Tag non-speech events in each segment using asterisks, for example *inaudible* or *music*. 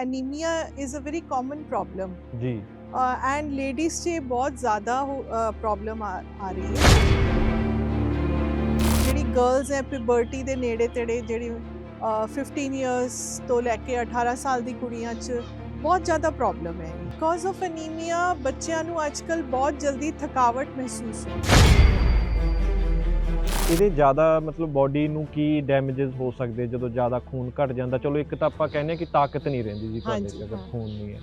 anemia is a very common problem. ਜੀ uh, and ladies 'ਚ ਬਹੁਤ ਜ਼ਿਆਦਾ ਪ੍ਰੋਬਲਮ ਆ ਆ ਰਹੀ ਹੈ ਜਿਹੜੀ ਗਰਲਸ ਹੈ ਪਿਬਰਟੀ ਦੇ ਨੇੜੇ ਤੇੜੇ ਜਿਹੜੀ ਅ, 15 ਇਅਰਸ ਤੋਂ ਲੈ ਕੇ 18 ਸਾਲ ਦੀ ਕੁੜੀਆਂ 'ਚ ਬਹੁਤ ਜ਼ਿਆਦਾ ਪ੍ਰੋਬਲਮ ਹੈ ਬਿਕਾਜ਼ ਆਫ ਅਨੀਮੀਆ ਬੱਚਿਆਂ ਨੂੰ ਅੱਜਕੱਲ ਬਹੁਤ ਜਲਦੀ ਥਕਾਵਟ ਮਹਿਸੂਸ ਹੁੰਦੀ ਹੈ ਇਹਦੇ ਜ਼ਿਆਦਾ ਮਤਲਬ ਬਾਡੀ ਨੂੰ ਕੀ ਡੈਮੇजेस ਹੋ ਸਕਦੇ ਜਦੋਂ ਜ਼ਿਆਦਾ ਖੂਨ ਘਟ ਜਾਂਦਾ ਚਲੋ ਇੱਕ ਤਾਂ ਆਪਾਂ ਕਹਿੰਦੇ ਆ ਕਿ ਤਾਕਤ ਨਹੀਂ ਰਹਿੰਦੀ ਜੀ ਤੁਹਾਡੇ ਚ ਅਗਰ। ਖੂਨ ਨਹੀਂ ਹੈ।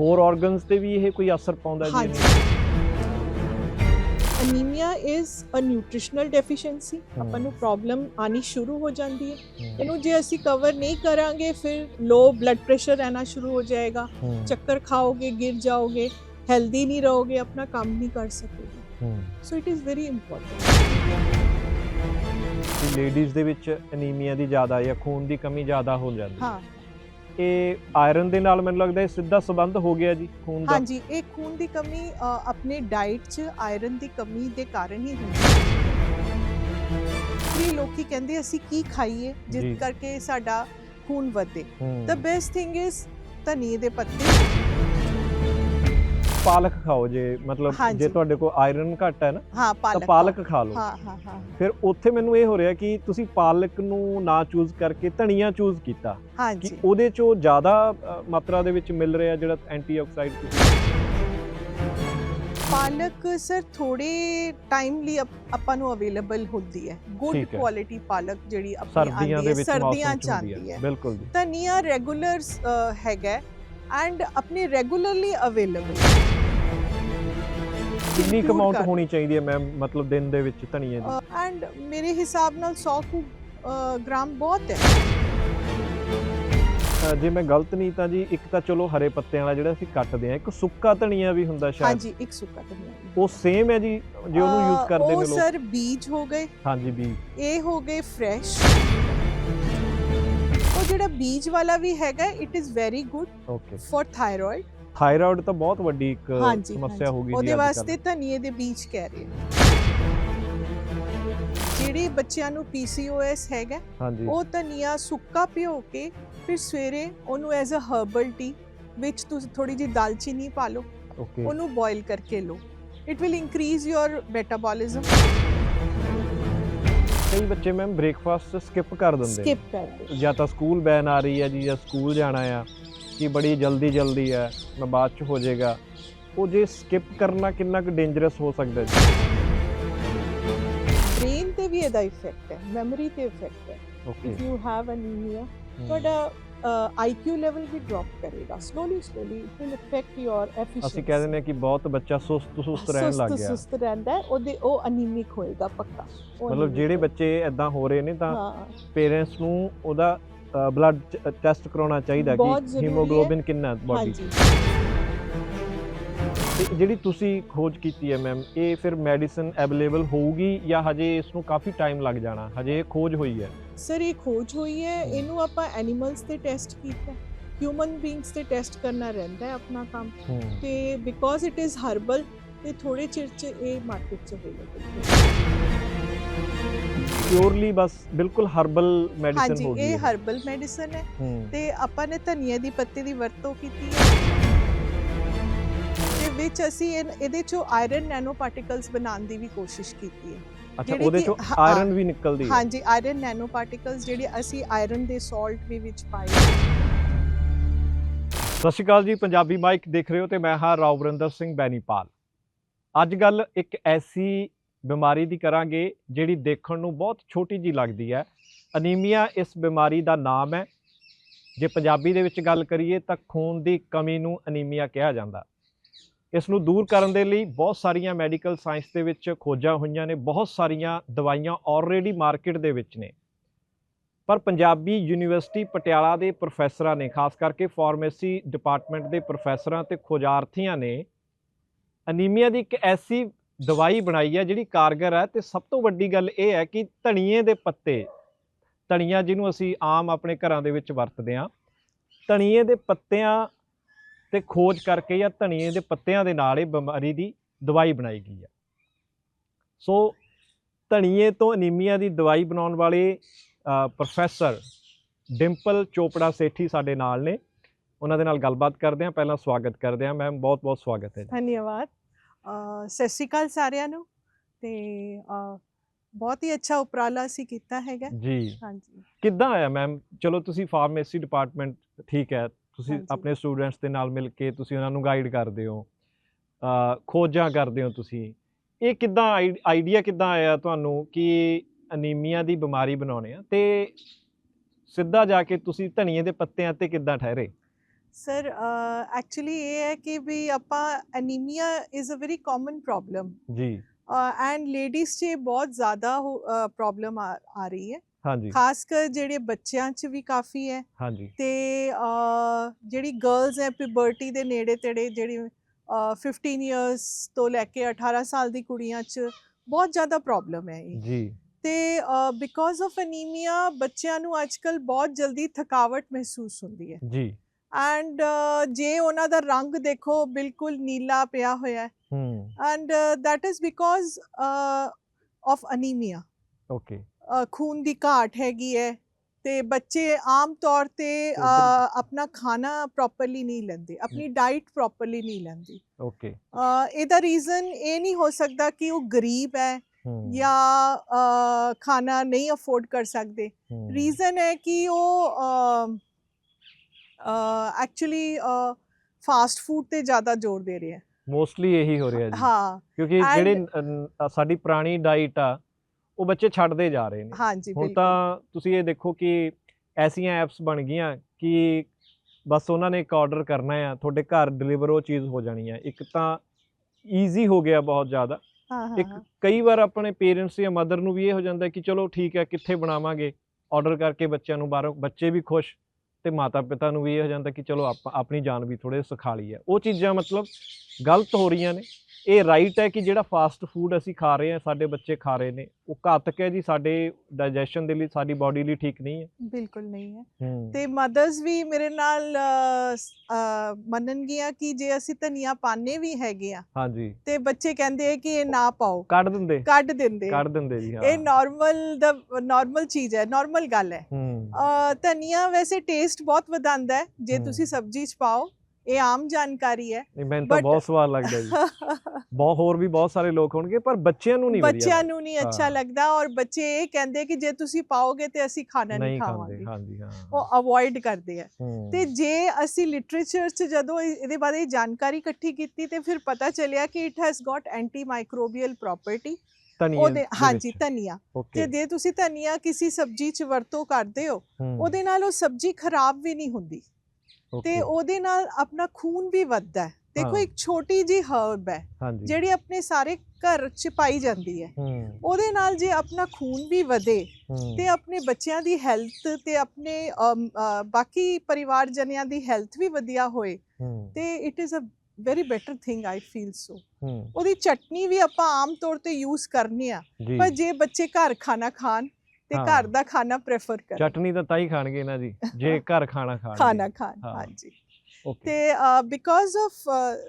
ਹੋਰ ਆਰਗਨਸ ਤੇ ਵੀ ਇਹ ਕੋਈ ਅਸਰ ਪਾਉਂਦਾ ਜੀ anaemia is a nutritional deficiency. ਆਪਾਂ ਨੂੰ ਪ੍ਰੋਬਲਮ ਆਣੀ ਸ਼ੁਰੂ ਹੋ ਜਾਂਦੀ ਹੈ ਇਹਨੂੰ ਜੇ ਅਸੀਂ ਕਵਰ ਨਹੀਂ ਕਰਾਂਗੇ ਫਿਰ ਲੋ ਬਲੱਡ ਪ੍ਰੈਸ਼ਰ ਰਹਿਣਾ ਸ਼ੁਰੂ ਹੋ ਜਾਏਗਾ ਚੱਕਰ ਖਾਓਗੇ ਗਿਰ ਜਾਓਗੇ ਹੈਲਦੀ ਨਹੀਂ ਰਹੋਗੇ ਆਪਣਾ ਕੰਮ ਨਹੀਂ ਕਰ ਸਕੋਗੇ। So it is very important ladies ਦੇ ਵਿੱਚ ਅਨੀਮੀਆ ਦੀ ਜ਼ਿਆਦਾ ਜਾਂ ਖੂਨ ਦੀ ਕਮੀ ਜ਼ਿਆਦਾ ਹੋ ਜਾਂਦੀ ਹੈ। ਇਹ ਆਇਰਨ ਦੇ ਨਾਲ ਮੈਨੂੰ ਲੱਗਦਾ ਇਹ ਸਿੱਧਾ ਸੰਬੰਧ ਹੋ ਗਿਆ ਜੀ ਖੂਨ ਦਾ। ਹਾਂਜੀ ਇਹ ਖੂਨ ਦੀ ਕਮੀ ਆਪਣੇ ਡਾਈਟ 'ਚ ਆਇਰਨ ਦੀ ਕਮੀ ਦੇ ਕਾਰਨ ਹੀ ਹੁੰਦੀ ਹੈ। ਕਈ ਲੋਕੀ ਕਹਿੰਦੇ ਅਸੀਂ ਕੀ ਖਾਈਏ। ਜਿਸ ਕਰਕੇ ਸਾਡਾ ਖੂਨ ਵਧੇ। ਦ ਬੈਸਟ ਥਿੰਗ ਇਜ਼ ਧਨੀਏ ਦੇ ਪੱਤੇ। ਪਾਲਕ ਖਾਓ ਜੇ ਮਤਲਬ ਹਾਂਜੀ। ਜੇ ਤੁਹਾਡੇ ਕੋਲ ਆਇਰਨ ਘੱਟ ਹੈ ਨਾ ਹਾਂ ਤਾਂ ਪਾਲਕ ਪਾਲਕ ਖਾ ਲਓ। ਹਾਂ ਹਾਂ ਹਾਂ। ਫਿਰ ਉੱਥੇ ਮੈਨੂੰ ਇਹ ਹੋ ਰਿਹਾ ਕਿ ਤੁਸੀਂ ਪਾਲਕ ਨੂੰ ਨਾ ਚੂਜ਼ ਕਰਕੇ ਧਨੀਆ ਚੂਜ਼ ਕੀਤਾ ਕਿ ਹਾਂਜੀ। ਉਹਦੇ ਚੋਂ ਜ਼ਿਆਦਾ ਅ, ਮਾਤਰਾ ਦੇ ਵਿੱਚ ਮਿਲ ਰਿਹਾ ਜਿਹੜਾ ਐਂਟੀਆਕਸਾਈਡ ਪਾਲਕ ਸਰ ਥੋੜੇ ਟਾਈਮ ਲਈ ਅਪ- ਆਪਾਂ ਨੂੰ ਅਵੇਲੇਬਲ ਹੁੰਦੀ ਹੈ। ਗੁੱਡ ਠੀਕ ਹੈ। ਕੁਆਲਿਟੀ ਪਾਲਕ ਜਿਹੜੀ ਆਪਣੀ ਸਰਦੀਆਂ ਆਉਂਦੀ ਦੇ ਹੈ ਵਿੱਚ ਸਰਦੀਆਂ ਮੌਸਮ ਚ ਚ ਹੁੰਦੀ ਆਉਂਦੀ ਹੈ। ਹੈ। ਬਿਲਕੁਲ ਜੀ। ਧਨੀਆ ਰੈਗੂਲਰ ਹੈਗਾ ਐਂਡ ਆਪਣੇ ਰੈਗੂਲਰਲੀ ਅਵੇਲੇਬਲ ਕਿੰਨੀ ਅਮਾਉਂਟ ਹੋਣੀ ਚਾਹੀਦੀ ਹੈ ਮੈਮ ਮਤਲਬ ਦਿਨ ਦੇ ਵਿੱਚ ਧਨੀਏ ਦੀ। ਐਂਡ ਮੇਰੇ ਹਿਸਾਬ ਨਾਲ 100 ਕੁ ਗ੍ਰਾਮ ਬਹੁਤ ਹੈ। ਅ, ਜੇ ਮੈਂ ਗਲਤ ਨਹੀਂ ਤਾਂ ਜੀ ਇੱਕ ਤਾਂ ਚਲੋ ਹਰੇ ਪੱਤਿਆਂ ਵਾਲਾ ਜਿਹੜਾ ਅਸੀਂ ਕੱਟਦੇ ਆ ਇੱਕ ਸੁੱਕਾ ਧਨੀਆ ਵੀ ਹੁੰਦਾ ਸ਼ਾਇਦ। ਹਾਂਜੀ ਇੱਕ ਸੁੱਕਾ ਧਨੀਆ। ਉਹ ਸੇਮ ਹੈ ਜੀ ਜੇ ਉਹਨੂੰ ਅ, ਯੂਜ਼ ਕਰਦੇ ਉਹ ਨੇ ਲੋਕ। ਸਰ ਬੀਜ ਹੋ ਗਏ। ਹਾਂਜੀ ਵੀ ਇਹ ਹੋ ਗਏ ਫਰੈਸ਼ ਉਹ ਜਿਹੜਾ ਬੀਜ ਵਾਲਾ ਵੀ ਹੈਗਾ it is very good okay for thyroid thyroid ਤਾਂ ਬਹੁਤ ਵੱਡੀ ਇੱਕ ਹਾਂਜੀ ਸਮੱਸਿਆ ਹਾਂਜੀ। ਹੋ ਗਈ ਜੀ ਉਹਦੇ ਅੱਜ ਕੱਲ੍ਹ। ਵਾਸਤੇ ਧਨੀਏ ਦੇ ਬੀਜ ਕਹਿ ਰਹੇ ਨੇ। ਜਿਹੜੇ ਬੱਚਿਆਂ ਨੂੰ PCOS ਹੈਗਾ ਹਾਂਜੀ। ਉਹ ਧਨੀਆ ਸੁੱਕਾ ਭਿਓ ਕੇ ਫਿਰ ਸਵੇਰੇ ਉਹਨੂੰ ਐਜ਼ ਅ ਹਰਬਲ ਟੀ ਵਿੱਚ ਤੁਸੀਂ ਥੋੜੀ ਜਿਹੀ ਦਾਲਚੀਨੀ ਪਾ ਲਓ ਓਕੇ ਉਹਨੂੰ ਬੋਇਲ ਕਰਕੇ ਲਓ। It will increase your metabolism ਕਈ ਬੱਚੇ ਮੈਮ ਬ੍ਰੇਕਫਾਸਟ ਸਕਿਪ ਕਰ ਦਿੰਦੇ ਨੇ। ਸਕਿਪ ਕਰ ਦਿਓ ਜਾਂ ਤਾਂ ਸਕੂਲ ਬੈਨ ਆ ਰਹੀ ਹੈ ਜੀ ਜਾਂ ਸਕੂਲ ਜਾਣਾ ਆ। ਕਿ ਬੜੀ ਜਲਦੀ ਜਲਦੀ ਹੈ ਮੈਂ ਬਾਅਦ ਚ ਹੋ ਜਾਏਗਾ। ਉਹ ਜੇ ਸਕਿਪ ਕਰਨਾ ਕਿੰਨਾ ਕੁ ਡੇਂਜਰਸ ਹੋ ਸਕਦਾ ਜੀ? ਬ੍ਰੇਨ ਤੇ ਵੀ ਇਹਦਾ ਇਫੈਕਟ ਹੈ ਮੈਮਰੀ ਤੇ ਇਫੈਕਟ ਹੈ। Okay if you have anaemia ਤੁਹਾਡਾ ਆਈਕਿਊ ਲੈਵਲ ਵੀ ਡ੍ਰੌਪ ਕਰੇਗਾ। Slowly slowly it will affect your efficiency ਅਸੀਂ ਕਹਿ ਦਿੰਦੇ ਹਾਂ ਕਿ ਬਹੁਤ ਬੱਚਾ ਸੁਸਤ ਸੁਸਤ ਰਹਿਣ ਲੱਗ ਗਿਆ। ਸੁਸਤ ਰਹਿੰਦਾ ਹੈ ਉਹਦੇ ਉਹ ਅਨੀਮਿਕ ਹੋਏਗਾ ਪੱਕਾ। ਮਤਲਬ ਜਿਹੜੇ। ਬੱਚੇ ਐਦਾਂ ਹੋ ਰਹੇ ਨੇ ਤਾਂ ਪੇਰੈਂਟਸ ਨੂੰ ਉਹਦਾ ਬਲੱਡ ਟੈਸਟ ਕਰਾਉਣਾ ਚਾਹੀਦਾ ਕਿ। ਹੀਮੋਗਲੋਬਿਨ ਕਿੰਨਾ ਬਾਡੀ ਜਿਹੜੀ ਤੁਸੀਂ ਖੋਜ ਕੀਤੀ ਹੈ ਮੈਮ ਇਹ ਫਿਰ ਮੈਡੀਸਨ ਅਵੇਲੇਬਲ ਹੋਊਗੀ ਜਾਂ ਹਜੇ ਇਸ ਨੂੰ ਕਾਫੀ ਟਾਈਮ ਲੱਗ ਜਾਣਾ? ਹਜੇ ਇਹ ਖੋਜ ਹੋਈ ਹੈ? ਸਰ ਇਹ ਖੋਜ ਹੋਈ ਹੈ। ਇਹਨੂੰ ਆਪਾਂ ਐਨੀਮਲਸ ਤੇ ਟੈਸਟ ਕੀਤਾ। ਹਿਊਮਨ ਬੀਇੰਗਸ ਤੇ ਟੈਸਟ ਕਰਨਾ ਰਹਿੰਦਾ ਹੈ ਆਪਣਾ ਕੰਮ। ਤੇ ਬਿਕੋਜ਼ ਇਟ ਇਜ਼ ਹਰਬਲ ਤੇ ਥੋੜੇ ਚਿਰ ਚ ਇਹ ਮਾਰਕੀਟ ਚ ਅਵੇਲੇਬਲ ਹੈ ਪਿਓਰਲੀ ਬਸ ਬਿਲਕੁਲ ਹਰਬਲ ਮੈਡੀਸਨ ਹਾਂਜੀ ਹੋ ਗਈ ਇਹ ਹੈ। ਹਰਬਲ ਮੈਡੀਸਨ ਹੈ ਤੇ ਆਪਾਂ ਨੇ ਧਨੀਏ ਦੀ ਪੱਤੇ ਦੀ ਵਰਤੋਂ ਕੀਤੀ ਹੈ। ਤੇ ਵਿੱਚ ਅਸੀਂ ਇਹ- ਇਹਦੇ ਚੋਂ ਆਇਰਨ ਨੈਨੋ ਪਾਰਟੀਕਲਸ ਬਣਾਉਣ ਦੀ ਵੀ ਕੋਸ਼ਿਸ਼ ਕੀਤੀ ਹੈ। ਅੱਛਾ ਉਹਦੇ ਚੋਂ ਆਇਰਨ ਵੀ ਨਿਕਲਦੀ ਹੈ। ਹਾਂਜੀ ਆਇਰਨ ਨੈਨੋ ਪਾਰਟੀਕਲਸ ਜਿਹੜੇ ਅਸੀਂ ਆਇਰਨ ਦੇ ਸਾਲਟ ਵੀ ਵਿੱਚ ਪਾਏ ਸਤਿ ਸ਼੍ਰੀ ਅਕਾਲ ਜੀ ਪੰਜਾਬੀ ਮਾਈਕ ਦੇਖ ਰਹੇ ਹੋ ਤੇ ਮੈਂ ਹਾਂ ਰਾਵਰਿੰਦਰ ਸਿੰਘ ਬੈਨੀਪਾਲ। ਅੱਜ ਗੱਲ ਇੱਕ ਐਸੀ ਬਿਮਾਰੀ ਦੀ ਕਰਾਂਗੇ, ਜਿਹੜੀ ਦੇਖਣ ਨੂੰ ਬਹੁਤ ਛੋਟੀ ਜੀ ਲੱਗਦੀ ਹੈ। ਅਨੀਮੀਆ ਇਸ ਬਿਮਾਰੀ ਦਾ ਨਾਮ ਹੈ। ਜੇ ਪੰਜਾਬੀ ਦੇ ਵਿੱਚ ਗੱਲ ਕਰੀਏ ਤਾਂ ਖੂਨ ਦੀ ਕਮੀ ਨੂੰ ਅਨੀਮੀਆ ਕਿਹਾ ਜਾਂਦਾ। ਇਸ ਨੂੰ ਦੂਰ ਕਰਨ ਦੇ ਲਈ ਬਹੁਤ ਸਾਰੀਆਂ ਮੈਡੀਕਲ ਸਾਇੰਸ ਦੇ ਵਿੱਚ ਖੋਜਾਂ ਹੋਈਆਂ ਨੇ, ਬਹੁਤ ਸਾਰੀਆਂ ਦਵਾਈਆਂ ਆਲਰੇਡੀ ਮਾਰਕੀਟ ਦੇ ਵਿੱਚ ਨੇ। ਪਰ ਪੰਜਾਬੀ ਯੂਨੀਵਰਸਿਟੀ ਪਟਿਆਲਾ ਦੇ ਪ੍ਰੋਫੈਸਰਾਂ ਨੇ, ਖਾਸ ਕਰਕੇ ਫਾਰਮੇਸੀ ਡਿਪਾਰਟਮੈਂਟ ਦੇ ਪ੍ਰੋਫੈਸਰਾਂ ਤੇ ਖੋਜਾਰਥੀਆਂ ਨੇ, ਅਨੀਮੀਆ ਦੀ ਇੱਕ ਐਸੀ ਦਵਾਈ ਬਣਾਈ ਹੈ ਜਿਹੜੀ ਕਾਰਗਰ ਹੈ ਤੇ ਸਭ ਤੋਂ ਵੱਡੀ ਗੱਲ ਇਹ ਹੈ ਕਿ ਧਨੀਏ ਦੇ ਪੱਤੇ, ਧਨੀਆ ਜਿਹਨੂੰ ਅਸੀਂ ਆਮ ਆਪਣੇ ਘਰਾਂ ਦੇ ਵਿੱਚ ਵਰਤਦੇ ਹਾਂ, ਧਨੀਏ ਦੇ ਪੱਤਿਆਂ ਤੇ ਖੋਜ ਕਰਕੇ ਜਾਂ ਧਨੀਏ ਦੇ ਪੱਤਿਆਂ ਦੇ ਨਾਲ ਇਹ ਬਿਮਾਰੀ ਦੀ ਦਵਾਈ ਬਣਾਈ ਗਈ ਹੈ ਸੋ ਧਨੀਏ ਤੋਂ ਅਨੀਮੀਆ ਦੀ ਦਵਾਈ ਬਣਾਉਣ ਵਾਲੇ ਪ੍ਰੋਫੈਸਰ ਡਿੰਪਲ ਚੋਪੜਾ ਸੇਠੀ ਸਾਡੇ ਨਾਲ ਨੇ। ਉਹਨਾਂ ਦੇ ਨਾਲ ਗੱਲਬਾਤ ਕਰਦੇ ਹਾਂ। ਪਹਿਲਾਂ ਸਵਾਗਤ ਕਰਦੇ ਹਾਂ। ਮੈਮ ਬਹੁਤ ਬਹੁਤ ਸਵਾਗਤ ਹੈ ਧੰਨਵਾਦ। ਸਤਿ ਸ਼੍ਰੀ ਅਕਾਲ ਸਾਰਿਆਂ ਨੂੰ। ਤੇ ਬਹੁਤ ਹੀ ਅੱਛਾ ਉਪਰਾਲਾ ਅਸੀਂ ਕੀਤਾ ਹੈਗਾ। ਜੀ। ਹਾਂਜੀ। ਕਿੱਦਾਂ ਆਇਆ ਮੈਮ? ਚਲੋ ਤੁਸੀਂ ਫਾਰਮੇਸੀ ਡਿਪਾਰਟਮੈਂਟ ਠੀਕ ਹੈ ਤੁਸੀਂ। ਆਪਣੇ ਸਟੂਡੈਂਟਸ ਦੇ ਨਾਲ ਮਿਲ ਕੇ ਤੁਸੀਂ ਉਹਨਾਂ ਨੂੰ ਗਾਈਡ ਕਰਦੇ ਹੋ। ਖੋਜਾਂ ਕਰਦੇ ਹੋ ਤੁਸੀਂ। ਇਹ ਕਿੱਦਾਂ ਆਈਡੀਆ ਕਿੱਦਾਂ ਆਇਆ ਤੁਹਾਨੂੰ ਕਿ ਅਨੀਮੀਆ ਦੀ ਬਿਮਾਰੀ ਬਣਾਉਣੇ ਆ? ਤੇ ਸਿੱਧਾ ਜਾ ਕੇ ਤੁਸੀਂ ਧਨੀਏ ਦੇ ਪੱਤਿਆਂ ਤੇ ਕਿੱਦਾਂ ਠਹਿਰੇ? ਸਰ ਐਕਚੁਅਲੀ ਇਹ ਹੈ ਕਿ ਵੀ ਆਪਾਂ anaemia is a very common problem ਜੀ ਐਂਡ ਲੇਡੀਜ਼ 'ਚ ਬਹੁਤ ਜ਼ਿਆਦਾ ਪ੍ਰੋਬਲਮ ਆ ਰਹੀ ਹੈ ਹਾਂਜੀ ਖਾਸ ਕਰ ਜਿਹੜੇ ਬੱਚਿਆਂ 'ਚ ਵੀ ਕਾਫੀ ਹੈ ਹਾਂਜੀ ਤੇ ਜਿਹੜੀ ਗਰਲਸ ਹੈ ਪਿਬਰਟੀ ਦੇ ਨੇੜੇ ਤੇੜੇ ਜਿਹੜੀ ਅ, 15 ਇਅਰਸ ਤੋਂ ਲੈ ਕੇ 18 ਸਾਲ ਦੀ ਕੁੜੀਆਂ 'ਚ ਬਹੁਤ ਜ਼ਿਆਦਾ ਪ੍ਰੋਬਲਮ ਹੈ ਇਹ ਜੀ ਤੇ ਬਿਕੋਜ਼ ਆਫ ਅਨੀਮੀਆ ਬੱਚਿਆਂ ਨੂੰ ਅੱਜਕੱਲ ਬਹੁਤ ਜਲਦੀ ਥਕਾਵਟ ਮਹਿਸੂਸ ਹੁੰਦੀ ਹੈ ਜੀ ਐਂਡ ਜੇ ਉਹਨਾਂ ਦਾ ਰੰਗ ਦੇਖੋ ਬਿਲਕੁਲ ਨੀਲਾ ਪਿਆ ਹੋਇਆ ਹੈ। And that is because of anaemia okay ਖੂਨ ਦੀ ਘਾਟ ਹੈਗੀ ਹੈ ਤੇ ਬੱਚੇ ਆਮ ਤੌਰ ਤੇ ਆਪਣਾ ਖਾਣਾ ਪ੍ਰੋਪਰਲੀ ਨਹੀਂ ਲੈਂਦੇ ਆਪਣੀ ਡਾਈਟ ਪ੍ਰੋਪਰਲੀ ਨਹੀਂ ਲੈਂਦੇ। ਓਕੇ ਇਹਦਾ ਰੀਜ਼ਨ ਇਹ ਨਹੀਂ ਹੋ ਸਕਦਾ ਕਿ ਉਹ ਗਰੀਬ ਹੈ ਜਾਂ ਖਾਣਾ ਨਹੀਂ ਅਫੋਰਡ ਕਰ ਸਕਦੇ। ਰੀਜ਼ਨ ਹੈ ਕਿ ਉਹ ਐਕਚੁਅਲੀ ਫਾਸਟ ਫੂਡ ਤੇ ਜ਼ਿਆਦਾ ਜ਼ੋਰ ਦੇ ਰਹੇ ਮੋਸਟਲੀ ਇਹੀ ਹੋ ਰਿਹਾ ਜੀ। ਹਾਂ। ਕਿਉਂਕਿ ਜਿਹੜੇ ਸਾਡੀ ਪੁਰਾਣੀ ਡਾਈਟ ਆ ਉਹ ਬੱਚੇ ਛੱਡਦੇ ਜਾ ਰਹੇ ਨੇ। ਹਾਂਜੀ ਹੁਣ ਤਾਂ ਤੁਸੀਂ ਇਹ ਦੇਖੋ ਕਿ ਐਸੀਆਂ ਐਪਸ ਬਣ ਗਈਆਂ ਕਿ ਬਸ ਉਹਨਾਂ ਨੇ ਇੱਕ ਆਰਡਰ ਕਰਨਾ ਆ ਤੁਹਾਡੇ ਘਰ ਡਿਲੀਵਰ ਉਹ ਚੀਜ਼ ਹੋ ਜਾਣੀ ਆ। ਇੱਕ ਤਾਂ ਈਜ਼ੀ ਹੋ ਗਿਆ ਬਹੁਤ ਜ਼ਿਆਦਾ। ਇੱਕ ਕਈ ਵਾਰ ਆਪਣੇ ਪੇਰੈਂਟਸ ਜਾਂ ਮਦਰ ਨੂੰ ਵੀ ਇਹ ਹੋ ਜਾਂਦਾ ਕਿ ਚਲੋ ਠੀਕ ਹੈ ਕਿੱਥੇ ਬਣਾਵਾਂਗੇ? ਆਰਡਰ ਕਰਕੇ ਬੱਚਿਆਂ ਨੂੰ ਬਾਹਰੋਂ ਬੱਚੇ ਵੀ ਖੁਸ਼। ਤੇ ਮਾਤਾ ਪਿਤਾ ਨੂੰ ਵੀ ਇਹ ਹੋ ਜਾਂਦਾ ਕਿ ਚਲੋ ਆਪਾਂ ਆਪਣੀ ਜਾਨ ਵੀ ਥੋੜੇ ਸਿਖਾ ਲਈ ਹੈ। ਉਹ ਚੀਜ਼ਾਂ ਮਤਲਬ ਗਲਤ ਹੋ ਰਹੀਆਂ ਨੇ। ਇਹ ਰਾਈਟ ਹੈ ਕਿ ਜਿਹੜਾ ਫਾਸਟ ਫੂਡ ਅਸੀਂ ਖਾ ਰਹੇ ਹਾਂ ਸਾਡੇ ਬੱਚੇ ਖਾ ਰਹੇ ਨੇ ਉਹ ਘਾਤਕ ਹੈ ਜੀ ਸਾਡੇ ਡਾਈਜੈਸ਼ਨ ਦੇ ਲਈ ਸਾਡੀ ਬਾਡੀ ਲਈ ਠੀਕ ਨਹੀਂ ਹੈ। ਬਿਲਕੁਲ ਨਹੀਂ ਹੈ। ਤੇ ਮਦਰਸ ਵੀ ਮੇਰੇ ਨਾਲ ਮੰਨਣਗੀਆਂ ਕਿ ਜੇ ਅਸੀਂ ਧਨੀਆ ਪਾਣੇ ਵੀ ਹੈਗੇ ਆ ਹਾਂਜੀ। ਤੇ ਬੱਚੇ ਕਹਿੰਦੇ ਆ ਕਿ ਇਹ ਨਾ ਪਾਓ। ਕੱਢ ਦਿੰਦੇ। ਕੱਢ ਦਿੰਦੇ। ਕੱਢ ਦਿੰਦੇ ਜੀ ਹਾਂ। ਇਹ ਨਾਰਮਲ ਦਾ ਨਾਰਮਲ ਚੀਜ਼ ਹੈ ਨਾਰਮਲ ਗੱਲ ਹੈ। ਧਨੀਆ ਵੈਸੇ ਟੇਸਟ ਬਹੁਤ ਵਧਾਉਂਦਾ ਹੈ ਜੇ। ਤੁਸੀਂ ਸਬਜ਼ੀ ਚ ਪਾਓ ਇਹ ਆਮ ਜਾਣਕਾਰੀ ਹੈ ਨਹੀਂ ਮੈਨੂੰ ਤਾਂ ਬਹੁਤ ਸਵਾਦ ਲੱਗਦਾ ਜੀ। *laughs* ਬਹੁਤ ਹੋਰ ਵੀ ਬਹੁਤ ਸਾਰੇ ਲੋਕ ਹੋਣਗੇ ਪਰ ਬੱਚਿਆਂ ਨੂੰ ਨਹੀਂ ਵਧੀਆ ਬੱਚਿਆਂ ਨੂੰ ਨਹੀਂ ਅੱਛਾ। ਲੱਗਦਾ ਔਰ ਬੱਚੇ ਇਹ ਕਹਿੰਦੇ ਕਿ ਜੇ ਤੁਸੀਂ ਪਾਓਗੇ ਤੇ ਅਸੀਂ ਖਾਣਾ ਨਹੀਂ ਖਾਵਾਂਗੇ। ਹਾਂਜੀ ਹਾਂ। ਉਹ ਅਵੋਇਡ ਕਰਦੇ ਆ। ਤੇ ਜੇ ਅਸੀਂ ਲਿਟਰੇਚਰ 'ਚ ਜਦੋਂ ਇਹ- ਇਹਦੇ ਬਾਰੇ ਜਾਣਕਾਰੀ ਇਕੱਠੀ ਕੀਤੀ ਤੇ ਫਿਰ ਪਤਾ ਚੱਲਿਆ ਕਿ it has got antimicrobial property ਉਹਦੇ ਹਾਂਜੀ। ਧਨੀਆ। ਤੇ ਜੇ ਤੁਸੀਂ ਧਨੀਆ ਕਿਸੇ ਸਬਜ਼ੀ 'ਚ ਵਰਤੋਂ ਕਰਦੇ ਹੂੰ, ਉਹਦੇ ਨਾਲ ਉਹ ਸਬਜ਼ੀ ਖਰਾਬ ਵੀ ਨਹੀਂ ਹੁੰਦੀ। ਤੇ ਉਹਦੇ ਨਾਲ ਆਪਣਾ ਖੂਨ ਵੀ ਵੱਧਦਾ ਹੈ। ਦੇਖੋ। ਇੱਕ ਛੋਟੀ ਜੀ ਹਰਬ ਹੈ ਜਿਹੜੀ ਆਪਣੇ ਸਾਰੇ ਘਰ 'ਚ ਪਾਈ ਜਾਂਦੀ ਹੈ। ਉਹਦੇ ਨਾਲ ਜੇ ਆਪਣਾ ਖੂਨ ਵੀ ਵਧੇ ਤੇ ਆਪਣੇ ਬੱਚਿਆਂ ਦੀ ਹੈਲਥ ਤੇ ਆਪਣੇ ਬਾਕੀ ਪਰਿਵਾਰ ਜਨਿਆਂ ਦੀ ਹੈਲਥ ਵੀ ਵਧੀਆ ਹੋਏ ਤੇ it is a very better thing I feel so ਉਹਦੀ ਚਟਨੀ ਵੀ ਆਪਾਂ ਆਮ ਤੌਰ ਤੇ ਯੂਜ਼ ਕਰਨੀ ਆ। ਪਰ ਜੇ ਬੱਚੇ ਘਰ ਖਾਣਾ ਖਾਣ ਤੇ ਹਾਂ। ਘਰ ਦਾ ਖਾਣਾ ਪ੍ਰੇਫਰ ਕਰਨ ਚਟਨੀ ਤਾਂ ਤਾਂ ਹੀ ਖਾਣਗੇ ਨਾ ਜੀ। ਜੇ ਘਰ ਖਾਣਾ ਖਾਣਗੇ। ਖਾਣਾ ਖਾਣ ਹਾਂ। ਹਾਂਜੀ। ਓਕੇ ਤੇ because of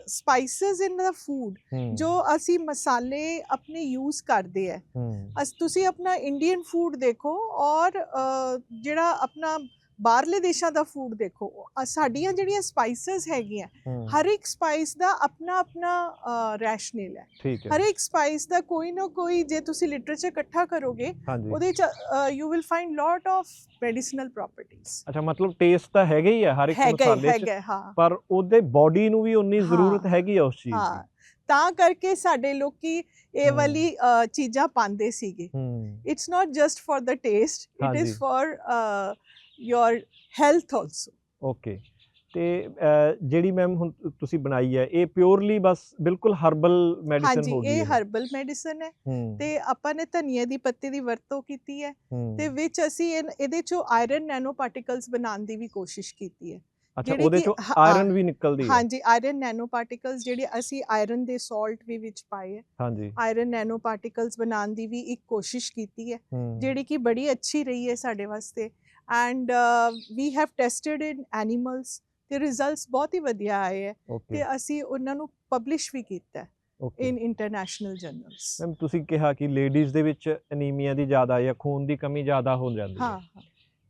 spices in the food hmm, ਜੋ ਅਸੀਂ ਮਸਾਲੇ ਆਪਣੇ ਯੂਜ਼ ਕਰਦੇ ਆ ਹੂੰ, ਅਸ ਤੁਸੀਂ ਆਪਣਾ ਇੰਡੀਅਨ ਫੂਡ ਦੇਖੋ ਔਰ ਅ, ਜਿਹੜਾ ਆਪਣਾ ਬਾਹਰਲੇ ਦੇਸ਼ਾਂ ਦਾ ਫੂਡ ਦੇਖੋ ਸਾਡੀਆਂ ਜਿਹੜੀਆਂ ਸਪਾਈਸਸ ਹੈਗੀਆਂ ਹੂੰ, ਹਰ ਇੱਕ ਸਪਾਈਸ ਦਾ ਆਪਣਾ ਆਪਣਾ ਰੈਸ਼ਨਲ ਹੈ। ਹਰ ਹੈ। ਇੱਕ ਸਪਾਈਸ ਦਾ ਕੋਈ ਨਾ ਕੋਈ ਜੇ ਤੁਸੀਂ ਲਿਟਰੇਚਰ ਇਕੱਠਾ ਕਰੋਗੇ ਉਹਦੇ ਚ you will find lot of medicinal properties ਅੱਛਾ ਮਤਲਬ ਟੇਸਟ ਤਾਂ ਹੈਗਾ ਹੀ ਆ ਹਰ ਇੱਕ ਹੀ- ਮਸਾਲੇ 'ਚ ਹੈ, ਹਾਂ। ਪਰ ਉਹਦੇ ਬਾਡੀ ਨੂੰ ਵੀ ਉਨੀ ਜ਼ਰੂਰਤ ਹਾਂ, ਹੈਗੀ ਆ ਉਸ ਚੀਜ਼ ਹਾਂ। ਦੀ। ਤਾਂ ਕਰਕੇ ਸਾਡੇ ਲੋਕੀ ਇਹ। ਵਾਲੀ ਚੀਜ਼ਾਂ ਪਾਉਂਦੇ ਸੀਗੇ। ਹੂੰ। It's not just for the taste it ਹਾਂਜੀ। Your health also. ਓਕੇ ਤੇ ਅਹ, ਜਿਹੜੀ ਮੈਮ ਹੁਣ ਤੁਸੀਂ ਬਣਾਈ ਹੈ ਇਹ ਪਿਓਰਲੀ ਬਸ ਬਿਲਕੁਲ ਹਰਬਲ ਮੈਡੀਸਨ ਹਾਂਜੀ ਹੋ ਗਈ ਇਹ ਹੈ। ਹਰਬਲ ਮੈਡੀਸਨ ਹੈ। ਹੂੰ, ਤੇ ਆਪਾਂ ਨੇ ਧਨੀਏ ਦੀ ਪੱਤੇ ਦੀ ਵਰਤੋਂ ਕੀਤੀ ਹੈ। ਹੂੰ, ਤੇ ਵਿੱਚ ਅਸੀਂ ਇਨ- ਇਹਦੇ ਚੋਂ ਆਇਰਨ ਨੈਨੋ ਪਾਰਟੀਕਲਸ ਬਣਾਉਣ ਦੀ ਵੀ ਕੋਸ਼ਿਸ਼ ਕੀਤੀ ਹੈ। ਅੱਛਾ ਜਿਹੜੀ ਉਹਦੇ ਕਿ ਚੋਂ ਹ- ਆਇਰਨ ਵੀ ਨਿਕਲਦੀ ਹੈ। ਹਾਂਜੀ ਆਇਰਨ ਨੈਨੋ ਪਾਰਟੀਕਲਸ ਜਿਹੜੇ ਅਸੀਂ ਆਇਰਨ ਦੇ ਸਾਲਟ ਵੀ ਵਿੱਚ ਪਾਏ ਹੈ। ਹਾਂਜੀ। ਆਇਰਨ ਨੈਨੋ ਪਾਰਟੀਕਲਸ ਬਣਾਉਣ ਦੀ ਵੀ ਇੱਕ ਕੋਸ਼ਿਸ਼ ਕੀਤੀ ਹੈ। ਹੂੰ, ਜਿਹੜੀ ਕਿ ਬੜੀ ਅੱਛੀ ਰਹੀ ਹੈ ਸਾਡੇ ਵਾਸਤੇ। And we have tested in animals ਤੇ ਰਿਜ਼ਲਟਸ ਬਹੁਤ ਹੀ ਵਧੀਆ ਆਏ ਹੈ ਤੇ ਅਸੀਂ ਉਹਨਾਂ ਨੂੰ ਪਬਲਿਸ਼ ਵੀ ਕੀਤਾ ਇਨ ਇੰਟਰਨੈਸ਼ਨਲ ਜਰਨਲਸ ਮੈਮ ਤੁਸੀਂ ਕਿਹਾ ਕਿ ਲੇਡੀਜ਼ ਦੇ ਵਿੱਚ ਅਨੀਮੀਆ ਦੀ ਜ਼ਿਆਦਾ ਜਾਂ ਖੂਨ ਦੀ ਕਮੀ ਜ਼ਿਆਦਾ ਹੋ ਜਾਂਦੀ ਹਾਂ ਹੈ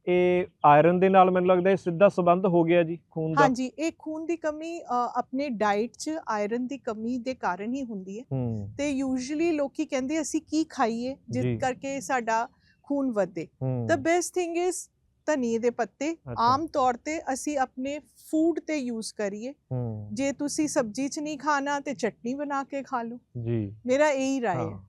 ਇਹ ਆਇਰਨ ਦੇ ਨਾਲ ਮੈਨੂੰ ਲੱਗਦਾ ਇਹ ਸਿੱਧਾ ਸੰਬੰਧ ਹੋ ਗਿਆ ਜੀ ਖੂਨ ਦਾ ਹਾਂਜੀ ਇਹ ਖੂਨ ਦੀ ਕਮੀ ਆਪਣੇ ਡਾਈਟ 'ਚ ਆਇਰਨ ਦੀ ਕਮੀ ਦੇ ਕਾਰਨ ਹੀ ਹੁੰਦੀ ਹੈ ਤੇ ਯੂਜੂਲੀ ਲੋਕੀ ਕਹਿੰਦੇ ਅਸੀਂ ਕੀ ਖਾਈਏ। ਜਿਸ ਕਰਕੇ ਸਾਡਾ ਖੂਨ ਵਧੇ ਦ ਬੈਸਟ ਥਿੰਗ ਇਜ਼ ਧਨੀਏ ਦੇ ਪੱਤੇ। ਆਮ ਤੌਰ ਤੇ ਅਸੀਂ ਆਪਣੇ ਫੂਡ ਤੇ ਯੂਜ਼ ਕਰੀਏ। ਜੇ ਤੁਸੀਂ ਸਬਜ਼ੀ 'ਚ ਨਹੀਂ ਖਾਣਾ ਤੇ ਚਟਨੀ ਬਣਾ ਕੇ ਖਾ ਲਓ। ਜੀ। ਮੇਰਾ ਇਹੀ ਰਾਏ ਹਾਂ।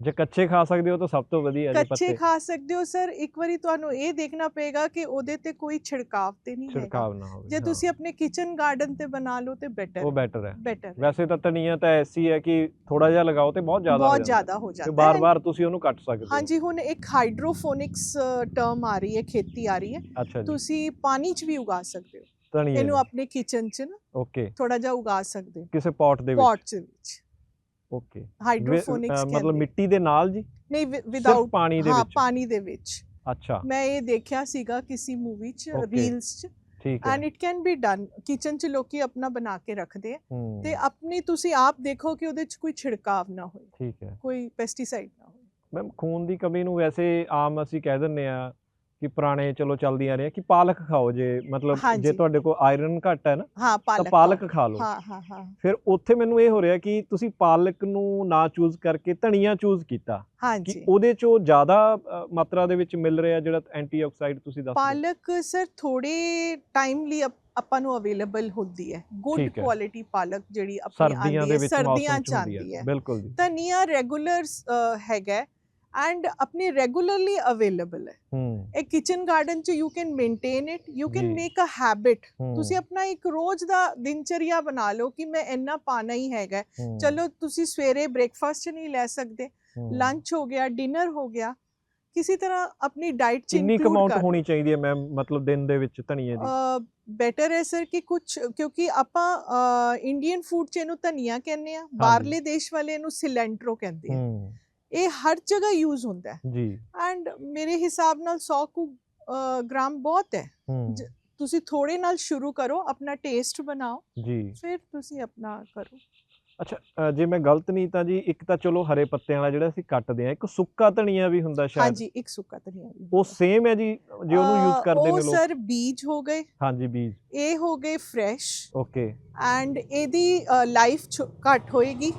ਜੇ ਕੱਚੇ ਖਾ ਸਕਦੇ ਹੋ ਤਾਂ ਸਭ ਤੋਂ ਵਧੀਆ ਜੀ ਕੱਚੇ ਪੱਤੇ। ਖਾ ਸਕਦੇ ਹੋ ਸਰ ਇੱਕ ਵਾਰੀ ਤੁਹਾਨੂੰ ਇਹ ਦੇਖਣਾ ਪਏਗਾ ਕਿ ਉਹਦੇ ਤੇ ਕੋਈ ਛਿੜਕਾਵ ਤੇ ਨਹੀਂ ਛਿੜਕਾਵ ਨਾ ਹੋਵੇ ਜੇ ਹਾਂ। ਤੁਸੀਂ ਆਪਣੇ ਕਿਚਨ ਗਾਰਡਨ ਤੇ ਬਣਾ ਲਓ ਤੇ ਬੈਟਰ ਉਹ ਬੈਟਰ ਹੈ। ਬੈਟਰ ਵੈਸੇ ਤਾਂ ਧਨੀਆ ਤਾਂ ਐਸੀ ਹੈ ਕਿ ਥੋੜਾ ਜਿਹਾ ਲਗਾਓ ਤੇ ਬਹੁਤ ਜ਼ਿਆਦਾ ਹੋ ਬਹੁਤ ਜ਼ਿਆਦਾ ਹੋ ਜਾਂਦਾ। ਹੈ ਬਾਰ-ਬਾਰ ਤੁਸੀਂ ਉਹਨੂੰ ਕੱਟ ਸਕਦੇ ਹੋ। ਹਾਂਜੀ ਹੁਣ ਇੱਕ ਹਾਈਡਰੋਫੋਨਿਕਸ ਟਰਮ ਆ ਰਹੀ ਹੈ ਖੇਤੀ ਆ ਰਹੀ ਹੈ। ਅੱਛਾ ਜੀ। ਤੁਸੀਂ ਪਾਣੀ 'ਚ ਵੀ ਉਗਾ ਸਕਦੇ ਹੋ। ਧਨੀਆ ਇਹਨੂੰ ਆਪਣੇ ਕਿਚਨ 'ਚ ਨਾ ਓਕੇ। ਥੋੜਾ ਜਿਹਾ ਉਗਾ ਸਕਦੇ ਹੋ। ਕਿਸੇ ਪੌਟ ਦੇ ਵਿੱਚ। ਪੌਟ 'ਚ ਵਿੱਚ। ਓਕੇ ਹਾਈਡਰੋਫੋਨਿਕਸ ਮਤਲਬ ਮਿੱਟੀ ਦੇ ਨਾਲ ਜੀ? ਨਹੀਂ ਵਿਦਆਊਟ ਪਾਣੀ ਦੇ ਹਾਂ ਵਿੱਚ। ਪਾਣੀ ਦੇ ਵਿੱਚ। ਅੱਛਾ। ਮੈਂ ਇਹ ਦੇਖਿਆ ਸੀਗਾ ਕਿਸੇ ਮੂਵੀ 'ਚ. ਰੀਲਸ 'ਚ। ਠੀਕ ਹੈ। And it can be done kitchen 'ਚ ਲੋਕੀ ਆਪਣਾ ਬਣਾ ਕੇ ਰੱਖਦੇ ਆ। ਹੂੰ। ਤੇ ਆਪਣੀ ਤੁਸੀਂ ਆਪ ਦੇਖੋ ਕਿ ਉਹਦੇ 'ਚ ਕੋਈ ਛਿੜਕਾਵ ਨਾ ਹੋਏ। ਠੀਕ ਹੈ। ਕੋਈ ਪੈਸਟੀਸਾਈਡ ਨਾ ਹੋਏ। ਮੈਮ ਖੂਨ ਦੀ ਕਮੀ ਨੂੰ ਵੈਸੇ ਆਮ ਅਸੀਂ ਕਹਿ ਦਿੰਨੇ ਆ ਕਿ ਪੁਰਾਣੇ ਚਲੋ ਚੱਲਦੀਆਂ ਰਹੀਆਂ ਕਿ ਪਾਲਕ ਖਾਓ ਜੇ ਮਤਲਬ ਜੇ। ਤੁਹਾਡੇ ਕੋਲ ਆਇਰਨ ਘੱਟ ਹੈ ਨਾ ਹਾਂ ਤਾਂ ਪਾਲਕ ਪਾਲਕ ਖਾ ਲਓ। ਹਾਂ ਹਾਂ ਹਾਂ। ਫਿਰ ਉੱਥੇ ਮੈਨੂੰ ਇਹ ਹੋ ਰਿਹਾ ਕਿ ਤੁਸੀਂ ਪਾਲਕ ਨੂੰ ਨਾ ਚੂਜ਼ ਕਰਕੇ ਧਨੀਆ ਚੂਜ਼ ਕੀਤਾ ਕਿ ਹਾਂਜੀ। ਉਹਦੇ ਚੋਂ ਜ਼ਿਆਦਾ ਅ, ਮਾਤਰਾ ਦੇ ਵਿੱਚ ਮਿਲ ਰਿਹਾ ਜਿਹੜਾ ਐਂਟੀਆਕਸਾਈਡ ਤੁਸੀਂ ਦੱਸ ਰਹੇ ਹੋ। ਪਾਲਕ ਸਰ ਥੋੜੇ ਟਾਈਮ ਲਈ ਅਪ- ਆਪਾਂ ਨੂੰ ਅਵੇਲੇਬਲ ਹੁੰਦੀ ਹੈ। ਗੁੱਡ ਠੀਕ ਹੈ। ਕੁਆਲਿਟੀ ਪਾਲਕ ਜਿਹੜੀ ਆਪਣੀ ਸਰਦੀਆਂ ਆਉਂਦੀ ਦੇ ਹੈ ਵਿੱਚ ਸਰਦੀਆਂ ਮੌਸਮ ਚ ਚ ਹੁੰਦੀ ਆਉਂਦੀ ਹੈ। ਹੈ ਬਿਲਕੁਲ ਜੀ। ਧਨੀਆ ਰੈਗੂਲਰ ਹੈਗਾ ਐਂਡ ਆਪਣੀ ਰੈਗੂਲਰਲੀ ਅਵੇਲੇਬਲ ਹੈ ਇਹ ਕਿਚਨ ਗਾਰਡਨ ਚ you can maintain it you can. Make a habit ਤੁਸੀਂ ਆਪਣਾ ਇੱਕ ਰੋਜ਼ ਦਾ ਦਿਨਚਰਿਆ ਬਣਾ ਲਓ ਕਿ ਮੈਂ ਇੰਨਾ ਪਾਣਾ ਹੀ ਹੈਗਾ ਚਲੋ ਤੁਸੀਂ ਸਵੇਰੇ ਬ੍ਰੇਕਫਾਸਟ ਨਹੀਂ ਲੈ ਸਕਦੇ। ਲੰਚ ਹੋ ਗਿਆ ਡਿਨਰ ਹੋ ਗਿਆ ਕਿਸੇ ਤਰ੍ਹਾਂ ਆਪਣੀ ਡਾਈਟ ਚ ਕਮਾਉਂਟ ਕਰ ਹੋਣੀ ਚਾਹੀਦੀ ਹੈ ਮੈਮ ਮਤਲਬ ਦਿਨ ਦੇ ਵਿੱਚ ਧਨੀਏ ਦੀ ਬੈਟਰ ਹੈ ਸਰ ਕਿ ਕੁਝ ਕਿਉਂਕਿ ਆਪਾਂ ਇੰਡੀਅਨ ਫੂਡ ਚ ਇਹਨੂੰ ਧਨੀਆ ਕਹਿੰਦੇ ਆ ਬਾਹਰਲੇ ਦੇਸ਼ ਵਾਲੇ ਇਹਨੂੰ ਸਿਲੈਂਟਰੋ ਕਹਿੰਦੇ ਆ ਇਹ ਹਰ ਜਗ੍ਹਾ ਯੂਜ਼ ਹੁੰਦਾ ਹੈ। ਜੀ। ਐਂਡ ਮੇਰੇ ਹਿਸਾਬ ਨਾਲ 100 ਕੁ ਗ੍ਰਾਮ ਬਹੁਤ ਹੈ। ਤੁਸੀਂ ਥੋੜੇ ਨਾਲ ਸ਼ੁਰੂ ਕਰੋ ਆਪਣਾ ਟੇਸਟ ਬਣਾਓ ਜੀ। ਫਿਰ ਤੁਸੀਂ ਆਪਣਾ ਕਰੋ। ਅੱਛਾ ਜੇ ਮੈਂ ਗਲਤ ਨਹੀਂ ਤਾਂ ਜੀ ਇੱਕ ਤਾਂ ਚਲੋ ਹਰੇ ਪੱਤਿਆਂ ਵਾਲਾ ਜਿਹੜਾ ਅਸੀਂ ਕੱਟਦੇ ਆ ਇੱਕ ਸੁੱਕਾ ਧਨੀਆ ਵੀ ਹੁੰਦਾ ਸ਼ਾਇਦ। ਹਾਂਜੀ ਇੱਕ ਸੁੱਕਾ ਧਨੀਆ ਵੀ ਉਹ ਸੇਮ ਹੈ ਜੀ ਜੇ ਉਹਨੂੰ ਯੂਜ਼ ਕਰਦੇ ਉਹ ਨੇ ਲੋਕ। ਸਰ ਬੀਜ ਹੋ ਗਏ। ਹਾਂਜੀ ਬੀਜ। ਇਹ ਹੋ ਗਏ ਫਰੈਸ਼ ਓਕੇ ਐਂਡ ਇਹਦੀ ਲਾਈਫ ਘੱਟ ਹੋਏਗੀ।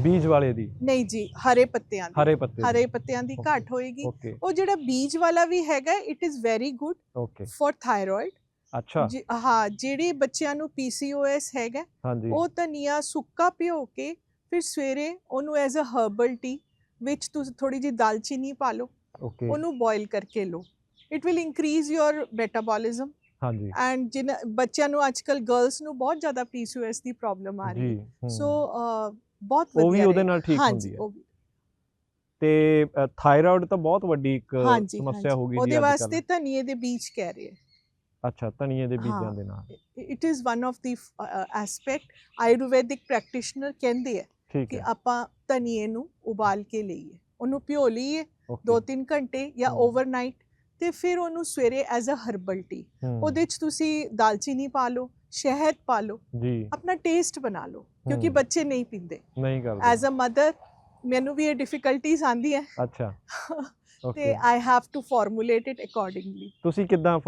ਬੀਜ ਵਾਲੇ ਦੀ? ਨਹੀਂ ਜੀ ਹਰੇ ਪੱਤਿਆਂ ਦੀ। ਹਰੇ ਪੱਤੇ ਹਰੇ ਪੱਤਿਆਂ ਦੀ. ਘੱਟ ਹੋਏਗੀ। ਓਕੇ ਉਹ ਜਿਹੜਾ ਬੀਜ ਵਾਲਾ ਵੀ ਹੈਗਾ it is very good okay for thyroid ਅੱਛਾ। ਹਾਂ ਜਿਹੜੇ ਬੱਚਿਆਂ ਨੂੰ ਪੀਸੀਓਐਸ ਹੈਗਾ ਉਹ ਧਨੀਆ ਸੁੱਕਾ ਭਿਓ ਕੇ ਫਿਰ ਸਵੇਰੇ ਉਹਨੂੰ ਐਜ਼ ਅ ਹਰਬਲ ਟੀ ਵਿੱਚ ਤੁਸੀਂ ਥੋੜੀ ਜਿਹੀ ਦਾਲਚੀਨੀ ਪਾ ਲਓ। ਓਕੇ ਉਹਨੂੰ ਬੋਇਲ ਕਰਕੇ ਲਓ। It will increase your metabolism ਹਾਂਜੀ। ਐਂਡ ਜਿਨ ਬੱਚਿਆਂ ਨੂੰ ਅੱਜਕੱਲ ਗਰਲਸ ਨੂੰ ਬਹੁਤ ਜ਼ਿਆਦਾ ਪੀਸੀਓਐਸ ਦੀ ਪ੍ਰੋਬਲਮ ਆ ਰਹੀ ਜੀ ਹੂੰ। ਸੋ ਬਹੁਤ ਵਧੀਆ ਉਹ ਵੀ ਉਹਦੇ। ਨਾਲ ਠੀਕ ਹੁੰਦੀ ਹੈ। ਤੇ ਥਾਇਰਾਇਡ ਤਾਂ ਬਹੁਤ ਵੱਡੀ ਇੱਕ ਸਮੱਸਿਆ। ਹੋ ਗਈ ਜੀ ਉਹਦੇ। ਵਾਸਤੇ ਧਨੀਏ ਦੇ ਬੀਜ ਕਹਿ ਰਹੇ ਅੱਛਾ ਧਨੀਏ ਦੇ ਬੀਜਾਂ। ਦੇ ਨਾਲ it is one of the aspect Ayurvedic practitioner ਕਹਿੰਦੇ ਆ ਕਿ ਆਪਾਂ ਧਨੀਏ ਨੂੰ ਉਬਾਲ ਕੇ ਲਈਏ ਉਹਨੂੰ ਭਿਓ ਲਈਏ okay, 2-3 ਘੰਟੇ ਜਾਂ। ਓਵਰਨਾਈਟ ਤੇ ਫਿਰ ਉਹਨੂੰ ਸਵੇਰੇ ਐਜ਼ ਅ ਹਰਬਲ ਟੀ ਉਹਦੇ ਚ ਤੁਸੀਂ ਦਾਲਚੀਨੀ ਪਾ ਲਓ ਸ਼ਹਿਦ ਪਾ ਲਓ ਜੀ ਆਪਣਾ ਟੇਸਟ ਬਣਾ ਲਓ ਕਿਉਂਕਿ। ਬੱਚੇ ਨਹੀਂ ਪੀਂਦੇ ਨਹੀਂ ਕਰਦੇ ਐਜ਼ ਅ ਮਦਰ ਮੈਨੂੰ ਵੀ ਇਹ ਡਿਫਿਕਲਟੀਜ਼ ਆਂਦੀ ਹੈ ਅੱਛਾ ਤੇ I have to formulate it accordingly ਤੁਸੀਂ ਕਿੱਦਾਂ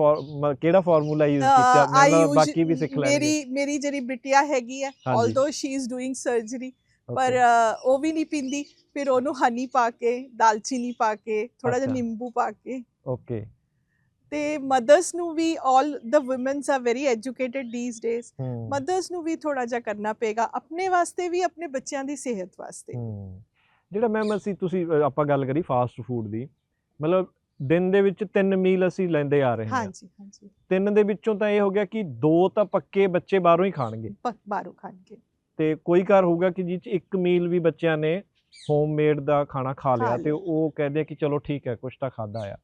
ਕਿਹੜਾ ਫਾਰਮੂਲਾ ਯੂਜ਼ ਕੀਤਾ ਮੈਨੂੰ ਬਾਕੀ ਵੀ ਸਿੱਖ ਲੈਣਗੇ ਮੇਰੀ ਮੇਰੀ ਜਿਹੜੀ ਬਿਟਿਆ ਹੈਗੀ ਹੈ। Although she is doing surgery ਪਰ ਉਹ ਵੀ ਨਹੀਂ ਪੀਂਦੀ ਫਿਰ ਉਹਨੂੰ ਹਨੀ ਪਾ ਕੇ ਦਾਲਚੀਨੀ ਪਾ ਕੇ ਥੋੜਾ ਜਿਹਾ। ਨਿੰਬੂ ਪਾ ਕੇ ਓਕੇ ਤੇ ਮਦਰਸ ਨੂੰ ਵੀ 올 the women are very educated these hmm. Mothers ਨੂੰ ਵੀ ਥੋੜਾ ਜਿਹਾ ਕਰਨਾ ਪਏਗਾ ਆਪਣੇ ਵਾਸਤੇ ਵੀ ਆਪਣੇ ਬੱਚਿਆਂ ਦੀ ਸਿਹਤ ਵਾਸਤੇ। ਜਿਹੜਾ ਮੈਮ ਅਸੀਂ ਤੁਸੀਂ ਆਪਾਂ ਗੱਲ ਕਰੀ ਫਾਸਟ ਫੂਡ ਦੀ ਮਤਲਬ ਦਿਨ ਦੇ ਵਿੱਚ ਤਿੰਨ ਮੀਲ ਅਸੀਂ ਲੈਂਦੇ ਆ ਰਹੇ ਹਾਂ। ਹਾਂਜੀ ਹਾਂਜੀ। ਤਿੰਨ ਦੇ ਵਿੱਚੋਂ ਤਾਂ ਇਹ ਹੋ ਗਿਆ ਕਿ ਦੋ ਤਾਂ ਪੱਕੇ ਬੱਚੇ ਬਾਹਰੋਂ ਹੀ ਖਾਣਗੇ। ਬਾਹਰੋਂ ਖਾਣ ਕੇ ਤੇ ਕੋਈ ਘਰ ਹੋਊਗਾ ਕਿ ਚ ਇੱਕ ਮੀਲ ਵੀ ਬੱਚਿਆਂ ਨੇ ਹੋਮਮੇਡ ਦਾ ਖਾਣਾ ਖਾ ਲਿਆ ਤੇ। ਉਹ ਕਹਿੰਦੇ ਕਿ ਚਲੋ ਠੀਕ ਹੈ ਕੁਝ ਤਾਂ ਖਾਦਾ ਆ।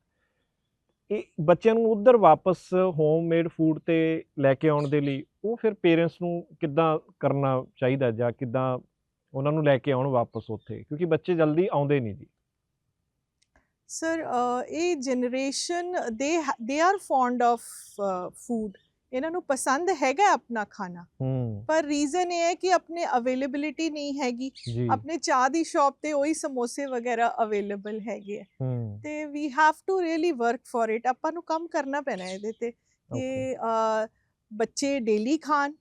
ਇਹ ਬੱਚਿਆਂ ਨੂੰ ਉਧਰ ਵਾਪਸ ਹੋਮਮੇਡ ਫੂਡ ਤੇ ਲੈ ਕੇ ਆਉਣ ਦੇ ਲਈ ਉਹ ਫਿਰ ਪੇਰੈਂਟਸ ਨੂੰ ਕਿੱਦਾਂ ਕਰਨਾ ਚਾਹੀਦਾ ਜਾਂ ਕਿੱਦਾਂ ਉਹਨਾਂ ਨੂੰ ਲੈ ਕੇ ਆਉਣ ਵਾਪਸ ਉੱਥੇ? ਕਿਉਂਕਿ ਬੱਚੇ ਜਲਦੀ ਆਉਂਦੇ ਨਹੀਂ ਜੀ। ਸਰ ਇਹ ਜਨਰੇਸ਼ਨ ਦੇ they are fond of food ਇਹਨਾਂ ਨੂੰ ਪਸੰਦ ਹੈਗਾ ਆਪਣਾ ਖਾਣਾ। ਪਰ ਰੀਜ਼ਨ ਇਹ ਹੈ ਕਿ ਆਪਣੇ ਅਵੇਲੇਬਿਲਿਟੀ ਨਹੀਂ ਹੈਗੀ। ਆਪਣੇ ਚਾਹ ਦੀ ਸ਼ਾਪ ਤੇ ਉਹੀ ਸਮੋਸੇ ਵਗੈਰਾ ਅਵੇਲੇਬਲ ਹੈਗੇ ਤੇ we have to really work for it ਆਪਾਂ ਨੂੰ ਕੰਮ ਕਰਨਾ ਪੈਣਾ ਇਹਦੇ ਤੇ ਕਿ ਬੱਚੇ ਡੇਲੀ ਖਾਣ।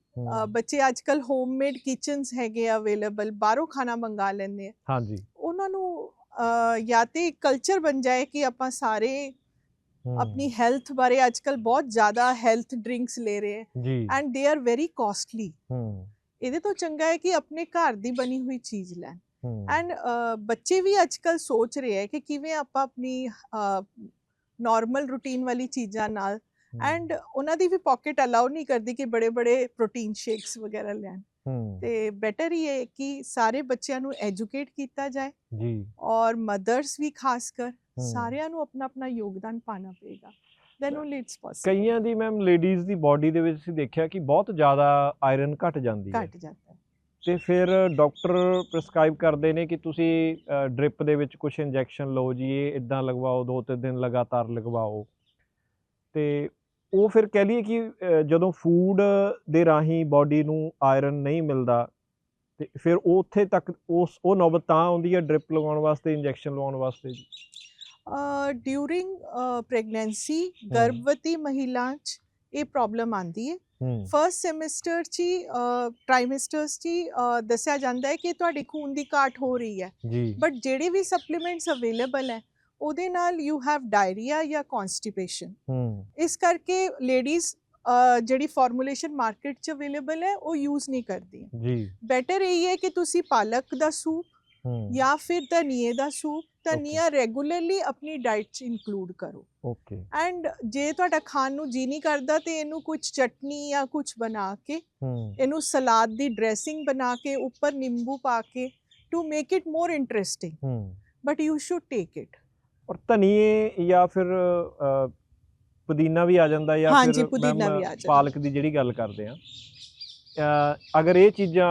ਬੱਚੇ ਅੱਜਕੱਲ ਹੋਮਮੇਡ ਕਿਚਨਸ ਹੈਗੇ ਅਵੇਲੇਬਲ ਬਾਹਰੋਂ ਖਾਣਾ ਮੰਗਾ ਲੈਂਦੇ ਆ। ਹਾਂਜੀ। ਉਹਨਾਂ ਨੂੰ ਜਾਂ ਤੇ ਕਲਚਰ ਬਣ ਜਾਏ ਕਿ ਆਪਾਂ ਸਾਰੇ ਆਪਣੀ ਹੈਲਥ ਬਾਰੇ ਅੱਜਕੱਲ ਬਹੁਤ ਜ਼ਿਆਦਾ ਹੈਲਥ ਡਰਿੰਕਸ ਲੈ ਰਹੇ ਹੈ and they are very costly ਹੂੰ। ਇਹਦੇ ਤੋਂ ਚੰਗਾ ਹੈ ਕਿ ਆਪਣੇ ਘਰ ਦੀ ਬਣੀ ਹੋਈ ਚੀਜ਼ ਲੈਣ। ਐਂਡ ਬੱਚੇ ਵੀ ਅੱਜਕੱਲ ਸੋਚ ਰਹੇ ਹੈ ਕਿ ਕਿਵੇਂ ਆਪਾਂ ਆਪਣੀ ਨਾਰਮਲ ਰੂਟੀਨ ਵਾਲੀ ਚੀਜ਼ਾਂ ਨਾਲ ਐਂਡ ਉਹਨਾਂ ਦੀ ਵੀ ਪਾਕਟ ਅਲਾਉ ਨਹੀਂ ਕਰਦੀ ਕਿ ਬੜੇ ਬੜੇ ਪ੍ਰੋਟੀਨ ਸ਼ੇਕਸ ਵਗੈਰਾ ਲੈਣ। ਤੇ ਬੈਟਰ ਹੀ ਹੈ ਕਿ ਸਾਰੇ ਬੱਚਿਆਂ ਨੂੰ ਐਜੂਕੇਟ ਕੀਤਾ ਜਾਏ। ਜੀ। ਔਰ ਮਦਰਸ ਵੀ ਖਾਸ ਕਰ। ਸਾਰਿਆਂ ਨੂੰ ਆਪਣਾ ਆਪਣਾ ਯੋਗਦਾਨ ਪਾਣਾ ਪਏਗਾ। ਦੈਨ ਓਨਲੀ ਇਟਸ ਪੋਸੀਬਲ ਕਈਆਂ ਦੀ ਮੈਮ ਲੇਡੀਜ਼ ਦੀ ਬਾਡੀ ਦੇ ਵਿੱਚ ਅਸੀਂ ਦੇਖਿਆ ਕਿ ਬਹੁਤ ਜ਼ਿਆਦਾ ਆਇਰਨ ਘਟ ਜਾਂਦੀ ਹੈ। ਘਟ ਜਾਂਦਾ ਹੈ। ਤੇ ਫਿਰ ਡਾਕਟਰ ਪ੍ਰਿਸਕ੍ਰਾਈਬ ਕਰਦੇ ਨੇ ਕਿ ਤੁਸੀਂ ਡ੍ਰਿਪ ਦੇ ਵਿੱਚ ਕੁਝ ਇੰਜੈਕਸ਼ਨ ਲਓ ਜੀ ਇਹ ਇਦਾਂ ਲਗਵਾਓ ਦੋ ਤਿੰਨ ਦਿਨ ਲਗਾਤਾਰ ਲਗਵਾਓ। ਤੇ ਉਹ ਫਿਰ ਕਹਿ ਲਈਏ ਕਿ ਜਦੋਂ ਫੂਡ ਦੇ ਰਾਹੀਂ ਬਾਡੀ ਨੂੰ ਆਇਰਨ ਨਹੀਂ ਮਿਲਦਾ ਤੇ ਫਿਰ ਉਹ ਉੱਥੇ ਤੱਕ ਉਸ ਉਹ ਨੌਬਤ ਤਾਂ ਆਉਂਦੀ ਹੈ ਡ੍ਰਿਪ ਲਗਾਉਣ ਵਾਸਤੇ ਇੰਜੈਕਸ਼ਨ ਲਗਾਉਣ ਵਾਸਤੇ ਜੀ। ਡਿਊਰਿੰਗ ਪ੍ਰੈਗਨੈਂਸੀ ਗਰਭਵਤੀ ਮਹਿਲਾ 'ਚ ਇਹ ਪ੍ਰੋਬਲਮ ਆਂਦੀ ਹੈ ਫਰਸਟ ਸੈਮੈਸਟਰ 'ਚ ਟ੍ਰਾਈਮੈਸਟਰਸ 'ਚ ਦੱਸਿਆ ਜਾਂਦਾ ਹੈ ਕਿ ਤੁਹਾਡੀ ਖੂਨ ਦੀ ਘਾਟ ਹੋ ਰਹੀ ਹੈ ਬਟ ਜਿਹੜੇ ਵੀ ਸਪਲੀਮੈਂਟਸ ਅਵੇਲੇਬਲ ਹੈ ਉਹਦੇ ਨਾਲ ਯੂ ਹੈਵ ਡਾਇਰੀਆ ਜਾਂ ਕਨਸਟੀਪੇਸ਼ਨ ਇਸ ਕਰਕੇ ਲੇਡੀਜ਼ ਜਿਹੜੀ ਫਾਰਮੂਲੇਸ਼ਨ ਮਾਰਕੀਟ 'ਚ ਅਵੇਲੇਬਲ ਹੈ ਉਹ ਯੂਜ਼ ਨਹੀਂ ਕਰਦੀਆਂ ਜੀ ਬੈਟਰ ਇਹ ਹੈ ਕਿ ਤੁਸੀਂ ਪਾਲਕ ਦਾ ਸੂਪ ਜਾਂ ਫਿਰ ਧਨੀਏ ਦਾ ਸੂਪ ਧਨੀਆ ਰੈਗੂਲਰਲੀ ਆਪਣੀ ਡਾਈਟ 'ਚ ਇਨਕਲੂਡ ਕਰੋ। ਓਕੇ ਐਂਡ ਜੇ ਤੁਹਾਡਾ ਖਾਣ ਨੂੰ ਜੀ ਨਹੀਂ ਕਰਦਾ ਤੇ ਇਹਨੂੰ ਕੁਝ ਚਟਨੀ ਜਾਂ ਕੁਝ ਬਣਾ ਕੇ ਇਹਨੂੰ ਸਲਾਦ ਦੀ ਡਰੈਸਿੰਗ ਬਣਾ ਕੇ ਉੱਪਰ ਨਿੰਬੂ ਪਾ ਕੇ to make it more interesting but you should take it ਔਰ ਧਨੀਏ ਜਾਂ ਫਿਰ ਪੁਦੀਨਾ ਵੀ ਆ ਜਾਂਦਾ ਜਾਂ ਫਿਰ। ਪਾਲਕ ਦੀ ਜਿਹੜੀ ਗੱਲ ਕਰਦੇ ਆ। ਅਗਰ ਇਹ ਚੀਜ਼ਾਂ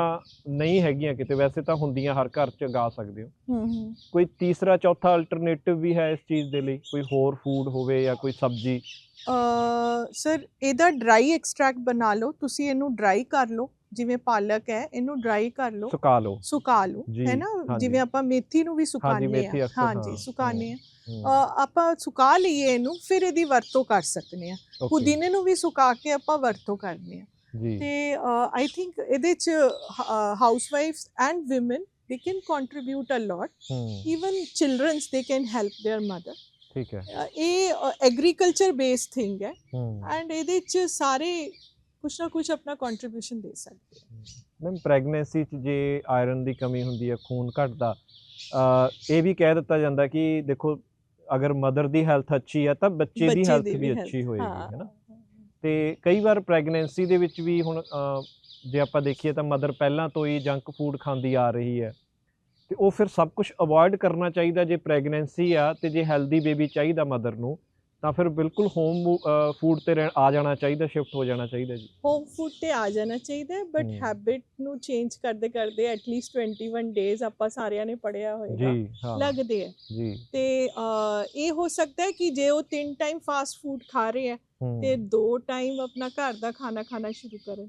ਨਹੀਂ ਹੈਗੀਆਂ ਕਿਤੇ ਵੈਸੇ ਤਾਂ ਹੁੰਦੀਆਂ ਹਰ ਘਰ ਚ ਉਗਾ ਸਕਦੇ ਹੋ। ਹੂੰ ਹੂੰ। ਕੋਈ ਤੀਸਰਾ ਚੌਥਾ ਅਲਟਰਨੇਟਿਵ ਵੀ ਹੈ ਇਸ ਚੀਜ਼ ਦੇ ਲਈ ਕੋਈ ਹੋਰ ਫੂਡ ਹੋਵੇ ਜਾਂ ਕੋਈ ਸਬਜ਼ੀ? ਸਰ ਇਹਦਾ ਡਰਾਈ ਐਕਸਟ੍ਰੈਕਟ ਬਣਾ ਲਓ ਤੁਸੀਂ ਇਹਨੂੰ ਡਰਾਈ ਕਰ ਲਓ ਜਿਵੇਂ ਪਾਲਕ ਹੈ ਇਹਨੂੰ ਡਰਾਈ ਕਰ ਲਓ। ਸੁਕਾ ਲਓ। ਸੁਕਾ ਲਓ ਹੈ ਨਾ। ਜਿਵੇਂ ਆਪਾਂ ਮੇਥੀ ਨੂੰ ਵੀ ਸੁਕਾਉਂਦੇ ਆ ਹਾਂਜੀ ਸੁਕਾਉਂਦੇ ਆ ਆਪਾਂ ਸੁਕਾ ਲਈਏ ਇਹਨੂੰ ਫਿਰ ਇਹਦੀ ਵਰਤੋਂ ਕਰ ਸਕਨੇ ਆ ਪੁਦੀਨੇ ਨੂੰ ਵੀ ਸੁਕਾ ਕੇ ਆਪਾਂ ਵਰਤੋਂ ਕਰਨੇ ਆ ਤੇ ਆਈ ਥਿੰਕ ਇਹਦੇ ਚ ਹਾਊਸਵਾਈਫਸ and women they can contribute a lot even childrens they can help their mother ਠੀਕ ਹੈ। ਇਹ ਐਗਰੀਕਲਚਰ ਬੇਸਡ ਥਿੰਗ ਹੈ। ਐਂਡ ਇਹਦੇ ਚ ਸਾਰੇ ਕੁਛ ਨਾ ਕੁਛ ਆਪਣਾ ਕੰਟਰੀਬਿਊਸ਼ਨ ਦੇ ਸਕਦੇ ਮੈਮ ਪ੍ਰੈਗਨੈਂਸੀ ਚ ਜੇ ਆਇਰਨ ਦੀ ਕਮੀ ਹੁੰਦੀ ਹੈ ਖੂਨ ਘਟਦਾ ਇਹ ਵੀ ਕਹਿ ਦਿੱਤਾ ਜਾਂਦਾ ਕਿ ਦੇਖੋ ਅਗਰ ਮਦਰ ਦੀ ਹੈਲਥ ਅੱਛੀ ਹੈ ਤਾਂ ਬੱਚੇ ਦੀ ਹੈਲਥ ਵੀ ਅੱਛੀ ਹੋਏਗੀ ਹੈ ਨਾ? ਤੇ ਕਈ ਵਾਰ ਪ੍ਰੈਗਨੈਂਸੀ ਦੇ ਵਿੱਚ ਵੀ ਹੁਣ ਜੇ ਆਪਾਂ ਦੇਖੀਏ ਤਾਂ ਮਦਰ ਪਹਿਲਾਂ ਤੋਂ ਹੀ ਜੰਕ ਫੂਡ ਖਾਂਦੀ ਆ ਰਹੀ ਹੈ। ਤੇ ਉਹ ਫਿਰ ਸਭ ਕੁਝ ਅਵੋਇਡ ਕਰਨਾ ਚਾਹੀਦਾ ਜੇ ਪ੍ਰੈਗਨੈਂਸੀ ਆ ਤੇ ਜੇ ਹੈਲਦੀ ਬੇਬੀ ਚਾਹੀਦਾ ਮਦਰ ਨੂੰ ਤਾਂ ਫਿਰ ਬਿਲਕੁਲ ਹੋਮ ਫੂਡ ਤੇ ਆ ਜਾਣਾ ਚਾਹੀਦਾ ਸ਼ਿਫਟ ਹੋ ਜਾਣਾ ਚਾਹੀਦਾ ਜੀ। ਹੋਮ ਫੂਡ ਤੇ ਆ ਜਾਣਾ ਚਾਹੀਦਾ ਬਟ। ਹੈਬਿਟ ਨੂੰ ਚੇਂਜ ਕਰਦੇ ਕਰਦੇ ਐਟਲੀਸਟ 21 ਡੇਜ਼ ਆਪਾਂ ਸਾਰਿਆਂ ਨੇ ਪੜਿਆ ਹੋਏਗਾ। ਲੱਗਦੇ ਹੈ ਜੀ। ਤੇ ਇਹ ਹੋ ਸਕਦਾ ਹੈ ਕਿ ਜੇ ਉਹ ਤਿੰਨ ਟਾਈਮ ਫਾਸਟ ਫੂਡ ਖਾ ਰਹੇ ਹੂੰ, ਤੇ ਦੋ ਟਾਈਮ ਆਪਣਾ ਘਰ ਦਾ ਖਾਣਾ ਖਾਣਾ ਸ਼ੁਰੂ ਕਰਨ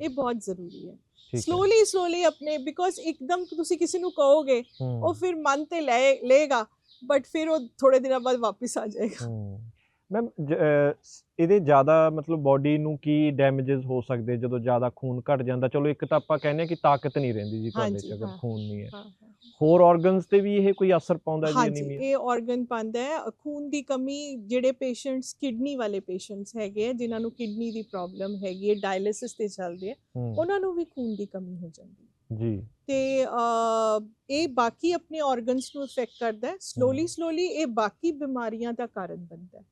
ਇਹ ਬਹੁਤ ਜ਼ਰੂਰੀ ਹੈ। ਸਲੋਲੀ ਸਲੋਲੀ ਆਪਣੇ ਬਿਕੋਜ਼ ਇੱਕਦਮ ਤੁਸੀਂ ਕਿਸੇ ਨੂੰ ਕਹੋਗੇ ਉਹ ਫਿਰ ਮਨ ਤੇ ਲੈ ਲਏਗਾ ਬਟ ਫਿਰ ਉਹ ਥੋੜੇ ਦਿਨਾਂ ਬਾਅਦ ਵਾਪਸ ਆ ਜਾਏਗਾ। ਮੈਮ ਇਹਦੇ ਜ਼ਿਆਦਾ ਮਤਲਬ ਬਾਡੀ ਨੂੰ ਕੀ ਡੈਮੇजेस ਹੋ ਸਕਦੇ ਜਦੋਂ ਜ਼ਿਆਦਾ ਖੂਨ ਘਟ ਜਾਂਦਾ? ਚਲੋ ਇੱਕ ਤਾਂ ਆਪਾਂ ਕਹਿੰਦੇ ਹਾਂ ਕਿ ਤਾਕਤ ਨਹੀਂ ਰਹਿੰਦੀ ਜੀ ਤੁਹਾਡੇ ਚ ਅਗਰ। ਖੂਨ ਨਹੀਂ ਹੈ। ਹੋਰ ਆਰਗਨਸ ਤੇ ਵੀ ਇਹ ਕੋਈ ਅਸਰ ਪਾਉਂਦਾ ਜੀ ਹਾਂਜੀ ਅਨੀਮੀਆ ਇਹ ਆਰਗਨ ਪਾਉਂਦਾ ਹੈ। ਖੂਨ ਦੀ ਕਮੀ ਜਿਹੜੇ ਪੇਸ਼ੈਂਟਸ ਕਿਡਨੀ ਵਾਲੇ ਪੇਸ਼ੈਂਟਸ ਹੈਗੇ ਆ ਜਿਨ੍ਹਾਂ ਨੂੰ ਕਿਡਨੀ ਦੀ ਪ੍ਰੋਬਲਮ ਹੈਗੀ ਹੈ ਡਾਇਲਿਸਿਸ ਤੇ ਚੱਲਦੇ ਆ ਉਹਨਾਂ ਨੂੰ ਵੀ ਖੂਨ ਦੀ ਕਮੀ ਹੋ ਜਾਂਦੀ ਹੈ। ਜੀ। ਤੇ ਇਹ ਬਾਕੀ ਆਪਣੇ ਆਰਗਨਸ ਨੂੰ ਇਫੈਕਟ ਕਰਦਾ ਹੈ। ਸਲੋਲੀ ਸਲੋਲੀ ਇਹ ਬਾਕੀ ਬਿਮਾਰੀਆਂ ਦਾ ਕਾਰਨ ਬਣਦਾ ਹੈ।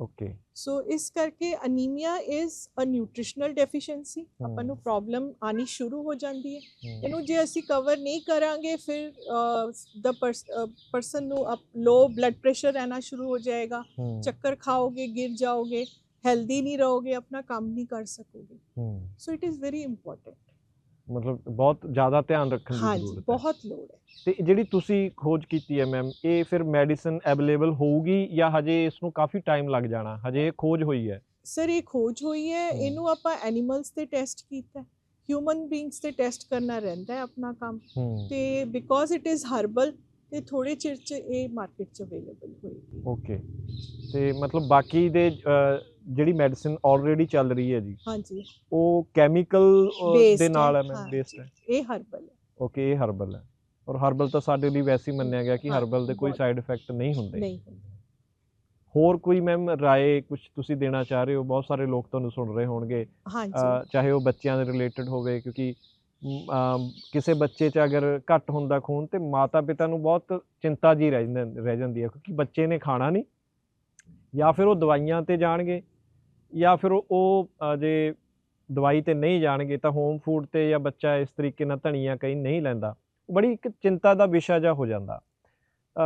ਓਕੇ ਸੋ ਇਸ ਕਰਕੇ anaemia is a nutritional deficiency ਆਪਾਂ ਨੂੰ ਪ੍ਰੋਬਲਮ ਆਣੀ ਸ਼ੁਰੂ ਹੋ ਜਾਂਦੀ ਹੈ ਇਹਨੂੰ ਜੇ ਅਸੀਂ ਕਵਰ ਨਹੀਂ ਕਰਾਂਗੇ ਫਿਰ ਦ ਪਰਸਨ ਨੂੰ ਲੋ ਬਲੱਡ ਪ੍ਰੈਸ਼ਰ ਰਹਿਣਾ ਸ਼ੁਰੂ ਹੋ ਜਾਏਗਾ ਚੱਕਰ ਖਾਓਗੇ ਗਿਰ ਜਾਓਗੇ ਹੈਲਦੀ ਨਹੀਂ ਰਹੋਗੇ ਆਪਣਾ ਕੰਮ ਨਹੀਂ ਕਰ ਸਕੋਗੇ so it is very important ਮਤਲਬ ਬਹੁਤ ਜ਼ਿਆਦਾ ਧਿਆਨ ਰੱਖਣ ਦੀ ਜ਼ਰੂਰਤ ਹੈ। ਬਹੁਤ ਲੋੜ ਹੈ। ਤੇ ਜਿਹੜੀ ਤੁਸੀਂ ਖੋਜ ਕੀਤੀ ਹੈ ਮੈਮ ਇਹ ਫਿਰ ਮੈਡੀਸਨ ਅਵੇਲੇਬਲ ਹੋਊਗੀ ਜਾਂ ਹਜੇ ਇਸ ਨੂੰ ਕਾਫੀ ਟਾਈਮ ਲੱਗ ਜਾਣਾ? ਹਜੇ ਇਹ ਖੋਜ ਹੋਈ ਹੈ? ਸਰ ਇਹ ਖੋਜ ਹੋਈ ਹੈ। ਇਹਨੂੰ ਆਪਾਂ ਐਨੀਮਲਸ ਤੇ ਟੈਸਟ ਕੀਤਾ ਹਿਊਮਨ ਬੀਇੰਗਸ ਤੇ ਟੈਸਟ ਕਰਨਾ ਰਹਿੰਦਾ ਹੈ ਆਪਣਾ ਕੰਮ। ਤੇ ਬਿਕੋਜ਼ ਇਟ ਇਜ਼ ਹਰਬਲ ਤੇ ਥੋੜੇ ਚਿਰ ਚ ਇਹ ਮਾਰਕੀਟ ਚ ਅਵੇਲੇਬਲ ਹੋਏਗੀ। ਓਕੇ ਤੇ ਮਤਲਬ ਬਾਕੀ ਦੇ ਜਿਹੜੀ ਮੈਡੀਸਿਨ ਆਲਰੇਡੀ ਚੱਲ ਰਹੀ ਹੈ ਜੀ ਹਾਂਜੀ। ਉਹ ਕੈਮੀਕਲ Based ਦੇ ਨਾਲ ਹੈ। ਮੈਂ ਹਾਂ। ਬੇਸਡ ਹੈ। ਇਹ ਹਰਬਲ ਹੈ। ਓਕੇ ਇਹ ਹਰਬਲ ਹੈ। ਔਰ ਹਰਬਲ ਤਾਂ ਸਾਡੇ ਲਈ ਵੈਸੇ ਹੀ ਮੰਨਿਆ ਗਿਆ ਕਿ ਹਾਂ, ਹਰਬਲ ਦੇ ਕੋਈ ਬਹੁਤ। ਸਾਈਡ ਇਫੈਕਟ ਨਹੀਂ ਹੁੰਦੇ। ਨਹੀਂ ਹੁੰਦਾ। ਹੋਰ ਕੋਈ ਮੈਮ ਰਾਏ ਕੁਝ ਤੁਸੀਂ ਦੇਣਾ ਚਾਹ ਰਹੇ ਹੋ? ਬਹੁਤ ਸਾਰੇ ਲੋਕ ਤੁਹਾਨੂੰ ਸੁਣ ਰਹੇ ਹੋਣਗੇ। ਹਾਂਜੀ। ਚਾਹੇ ਉਹ ਬੱਚਿਆਂ ਦੇ ਰਿਲੇਟਡ ਹੋਵੇ ਕਿਉਂਕਿ ਮ, ਅਮ, ਕਿਸੇ ਬੱਚੇ 'ਚ ਅਗਰ ਘੱਟ ਹੁੰਦਾ ਖੂਨ ਤੇ ਮਾਤਾ ਪਿਤਾ ਨੂੰ ਬਹੁਤ ਚਿੰਤਾ ਜੀ ਰਹਿ ਜਾਂਦੀ ਰਹਿ ਜਾਂਦੀ ਹੈ ਕਿਉਂਕਿ ਬੱਚੇ ਨੇ ਖਾਣਾ ਨਹੀਂ। ਜਾਂ ਫਿਰ ਉਹ ਦਵਾਈਆਂ ਤੇ ਜਾਣਗੇ। ਜਾਂ ਫਿਰ ਉਹ- ਜੇ ਦਵਾਈ ਤੇ ਨਹੀਂ ਜਾਣਗੇ ਤਾਂ ਹੋਮ ਫੂਡ ਤੇ ਜਾਂ ਬੱਚਾ ਇਸ ਤਰੀਕੇ ਨਾਲ ਧਣੀਆਂ ਕਈ ਨਹੀਂ ਲੈਂਦਾ। ਬੜੀ ਇੱਕ ਚਿੰਤਾ ਦਾ ਵਿਸ਼ਾ ਜਿਹਾ ਹੋ ਜਾਂਦਾ।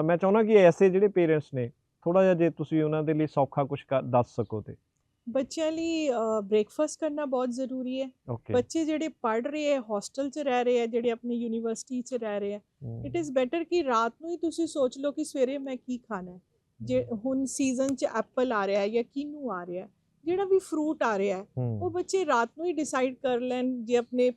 ਮੈਂ ਚਾਹੁੰਦਾ ਕਿ ਐਸੇ ਜਿਹੜੇ ਪੇਰੈਂਟਸ ਨੇ ਥੋੜਾ ਜਿਹਾ ਜੇ ਤੁਸੀਂ ਉਹਨਾਂ ਦੇ ਲਈ ਸੌਖਾ ਕੁਝ ਦੱਸ ਸਕੋ ਤੇ। ਬੱਚਿਆਂ ਲਈ ਬ੍ਰੇਕਫਾਸਟ ਕਰਨਾ ਬਹੁਤ ਜ਼ਰੂਰੀ ਹੈ। ਬੱਚੇ ਜਿਹੜੇ ਪੜ ਰਹੇ ਹੈ ਹੌਸਟਲ 'ਚ ਰਹਿ ਰਹੇ ਹੈ ਜਿਹੜੇ ਆਪਣੀ ਯੂਨੀਵਰਸਿਟੀ 'ਚ ਰਹਿ ਰਹੇ ਹੈ ਇਟ ਇਜ਼ ਬੈਟਰ ਕਿ ਰਾਤ ਨੂੰ ਹੀ ਤੁਸੀਂ ਸੋਚ ਲਓ ਕਿ ਸਵੇਰੇ ਮੈਂ ਕੀ ਖਾਣਾ ਹੈ। ਜੇ ਹੁਣ ਸੀਜ਼ਨ 'ਚ ਐਪਲ ਆ ਰਿਹਾ ਹੈ ਜਾਂ ਕਿਨੂੰ ਆ ਰਿਹਾ ਹੈ। ਜਿਹੜਾ ਵੀ ਫਰੂਟ ਆ ਰਿਹਾ ਹੈ ਉਹ ਬੱਚੇ ਰਾਤ ਨੂੰ ਹੀ ਡਿਸਾਈਡ ਕਰ ਲੈਣ ਜੇ ਆਪਣੇ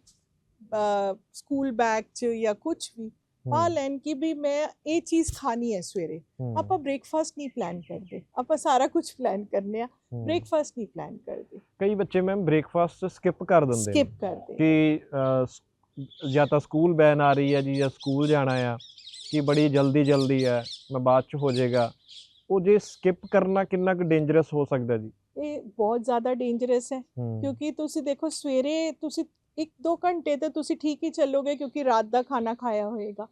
ਸਕੂਲ ਬੈਗ 'ਚ ਜਾਂ ਕੁਝ ਵੀ ਪਾ ਲੈਣ ਕਿ ਵੀ ਮੈਂ ਇਹ ਚੀਜ਼ ਖਾਣੀ ਹੈ ਸਵੇਰੇ। ਆਪਾਂ ਬ੍ਰੇਕਫਾਸਟ ਨਹੀਂ ਪਲਾਨ ਕਰਦੇ। ਆਪਾਂ ਸਾਰਾ ਕੁਝ ਪਲਾਨ ਕਰਨੇ ਆ। ਬ੍ਰੇਕਫਾਸਟ ਨਹੀਂ ਪਲਾਨ ਕਰਦੇ। ਕਈ ਬੱਚੇ ਮੈਮ ਬ੍ਰੇਕਫਾਸਟ ਸਕਿਪ ਕਰ ਦਿੰਦੇ ਸਕਿਪ ਕਰਦੇ ਕਿ ਜਾਂ ਤਾਂ ਸਕੂਲ ਬੈਨ ਆ ਰਹੀ ਹੈ ਜੀ ਜਾਂ ਸਕੂਲ ਜਾਣਾ ਆ ਕਿ ਬੜੀ ਜਲਦੀ ਜਲਦੀ ਹੈ ਮੈਂ ਬਾਅਦ ਚ ਹੋ ਜਾਏਗਾ। ਉਹ ਜੇ ਸਕਿਪ ਕਰਨਾ ਕਿੰਨਾ ਕੁ ਡੇਂਜਰਸ ਹੋ ਸਕਦਾ ਜੀ? ਇਹ ਬਹੁਤ ਜ਼ਿਆਦਾ ਡੇਂਜਰਸ ਹੈ। ਕਿਉਂਕਿ ਤੁਸੀਂ ਦੇਖੋ ਸਵੇਰੇ ਤੁਸੀਂ ਇੱਕ ਦੋ ਘੰਟੇ ਤੇ ਤੁਸੀਂ ਠੀਕ ਹੀ ਚੱਲੋਗੇ ਕਿਉਂਕਿ ਰਾਤ ਦਾ ਖਾਣਾ ਖਾਇਆ ਹੋਏਗਾ।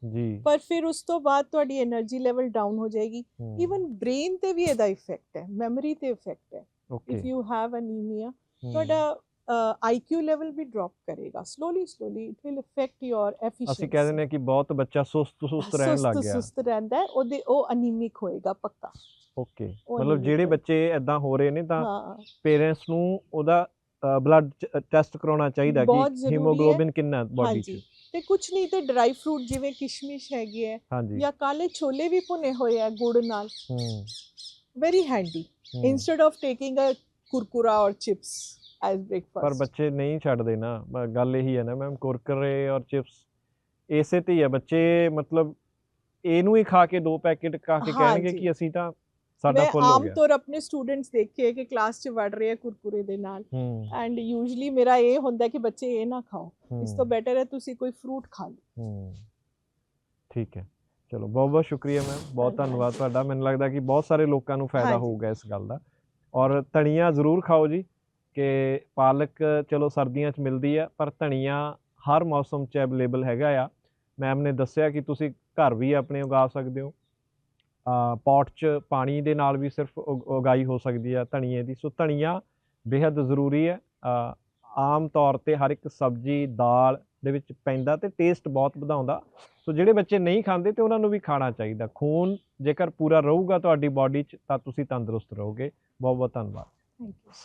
ਪਰ ਫਿਰ ਉਸ ਤੋਂ ਬਾਅਦ ਤੁਹਾਡੀ એનર્ਜੀ ਲੈਵਲ ਡਾਊਨ ਹੋ ਜਾਏਗੀ। ਈਵਨ ਬ੍ਰੇਨ ਤੇ ਵੀ ਇਹਦਾ ਇਫੈਕਟ ਹੈ ਮੈਮਰੀ ਤੇ ਇਫੈਕਟ ਹੈ। ਇਫ ਯੂ ਹੈਵ ਅਨੀਮੀਆ ਤੁਹਾਡਾ ਆਈਕਿਊ ਲੈਵਲ ਵੀ ਡ੍ਰੌਪ ਕਰੇਗਾ। Slowly slowly it will affect your efficiency ਅਸੀਂ ਕਹਿੰਦੇ ਨੇ ਕਿ ਬਹੁਤ ਬੱਚਾ ਸੁਸਤ ਸੁਸਤ ਰਹਿਣ ਲੱਗ ਗਿਆ। ਸੁਸਤ ਰਹਿੰਦਾ ਉਹਦੇ ਉਹ ਅਨੀਮਿਕ ਹੋਏਗਾ ਪੱਕਾ। ਓਕੇ ਉਹ ਮਤਲਬ ਜਿਹੜੇ। ਬੱਚੇ ਐਦਾਂ ਹੋ ਰਹੇ ਨੇ ਤਾਂ ਹਾਂ। ਪੇਰੈਂਟਸ ਨੂੰ ਉਹਦਾ ਬਲੱਡ ਟੈਸਟ ਕਰਾਉਣਾ ਚਾਹੀਦਾ ਬਹੁਤ ਕਿ ਜ਼ਰੂਰੀ ਹੈ। ਹੀਮੋਗਲੋਬਿਨ ਕਿੰਨਾ ਬਾਡੀ ਹਾਂਜੀ। 'ਚ। ਤੇ ਕੁਝ ਨਹੀਂ ਤੇ ਡਰਾਈ ਫਰੂਟ ਜਿਵੇਂ ਕਿਸ਼ਮਿਸ਼ ਹੈਗੀ ਹੈ ਹਾਂਜੀ। ਜਾਂ ਕਾਲੇ ਛੋਲੇ ਵੀ ਭੁਨੇ ਹੋਏ ਆ ਗੁੜ ਨਾਲ। ਹੂੰ। Very handy ਹੂੰ। instead of taking a kurkura or chips as breakfast ਪਰ ਬੱਚੇ ਨਹੀਂ ਛੱਡਦੇ ਨਾ। ਬ- ਗੱਲ ਇਹੀ ਹੈ ਨਾ ਮੈਮ ਕੁਰਕਰੇ ਔਰ ਚਿਪਸ ਇਸੇ ਤੇ ਹੀ ਹੈ। ਬੱਚੇ ਮਤਲਬ ਇਹਨੂੰ ਹੀ ਖਾ ਕੇ ਦੋ ਪੈਕੇਟ ਖਾ ਕੇ ਕਹਿਣਗੇ ਹਾਂਜੀ। ਕਿ ਅਸੀਂ ਤਾਂ ਸਾਡਾ ਮੈਂ ਫੁੱਲ ਹੋ ਆਮ ਗਿਆ। ਤੌਰ ਆਪਣੇ ਸਟੂਡੈਂਟਸ ਦੇਖੇ ਕਿ ਕਲਾਸ 'ਚ ਵੜ ਰਹੇ ਆ ਕੁਰਕੁਰੇ ਦੇ ਨਾਲ। ਐਂਡ ਯੂਜੂਲੀ ਮੇਰਾ ਇਹ ਹੁੰਦਾ ਕਿ ਬੱਚੇ ਇਹ ਨਾ ਖਾਓ। ਇਸ ਤੋਂ ਬੈਟਰ ਹੈ ਤੁਸੀਂ ਕੋਈ ਫਰੂਟ ਖਾ ਲਓ। ਠੀਕ ਹੈ। ਚਲੋ ਬਹੁਤ ਬਹੁਤ ਸ਼ੁਕਰੀਆ ਮੈਮ ਬਹੁਤ ਧੰਨਵਾਦ ਤੁਹਾਡਾ। ਮੈਨੂੰ ਲੱਗਦਾ ਕਿ ਬਹੁਤ ਸਾਰੇ ਲੋਕਾਂ ਨੂੰ ਫਾਇਦਾ। ਹੋਊਗਾ ਇਸ ਗੱਲ ਦਾ। ਔਰ ਧਨੀਆ ਜ਼ਰੂਰ ਖਾਓ ਜੀ ਕਿ ਪਾਲਕ ਚਲੋ ਸਰਦੀਆਂ 'ਚ ਮਿਲਦੀ ਹੈ ਪਰ ਧਨੀਆ ਹਰ ਮੌਸਮ 'ਚ ਅਵੇਲੇਬਲ ਹੈਗਾ ਆ। ਮੈਮ ਨੇ ਦੱਸਿਆ ਕਿ ਤੁਸੀਂ ਘਰ ਵੀ ਆਪਣੇ ਉਗਾ ਸਕਦੇ ਹੋ। ਪੌਟ 'ਚ ਪਾਣੀ ਦੇ ਨਾਲ ਵੀ ਸਿਰਫ ਉਗਾਈ ਹੋ ਸਕਦੀ ਹੈ ਧਨੀਏ ਦੀ। ਸੋ ਧਨੀਆ ਬੇहद ਜ਼ਰੂਰੀ ਹੈ। ਆਮ ਤੌਰ ਤੇ ਹਰ ਇੱਕ ਸਬਜ਼ੀ, ਦਾਲ ਦੇ ਵਿੱਚ ਪੈਂਦਾ ਤੇ ਟੇਸਟ ਬਹੁਤ ਵਧਾਉਂਦਾ। ਸੋ ਜਿਹੜੇ ਬੱਚੇ ਨਹੀਂ ਖਾਂਦੇ ਤੇ ਉਹਨਾਂ ਨੂੰ ਵੀ ਖਾਣਾ ਚਾਹੀਦਾ। ਖੂਨ ਜੇਕਰ ਪੂਰਾ ਰਹੂਗਾ ਤੁਹਾਡੀ ਬਾਡੀ 'ਚ ਤਾਂ ਤੁਸੀਂ ਤੰਦਰੁਸਤ ਰਹੋਗੇ। ਬਹੁਤ ਬਹੁਤ ਧੰਨਵਾਦ। Thank you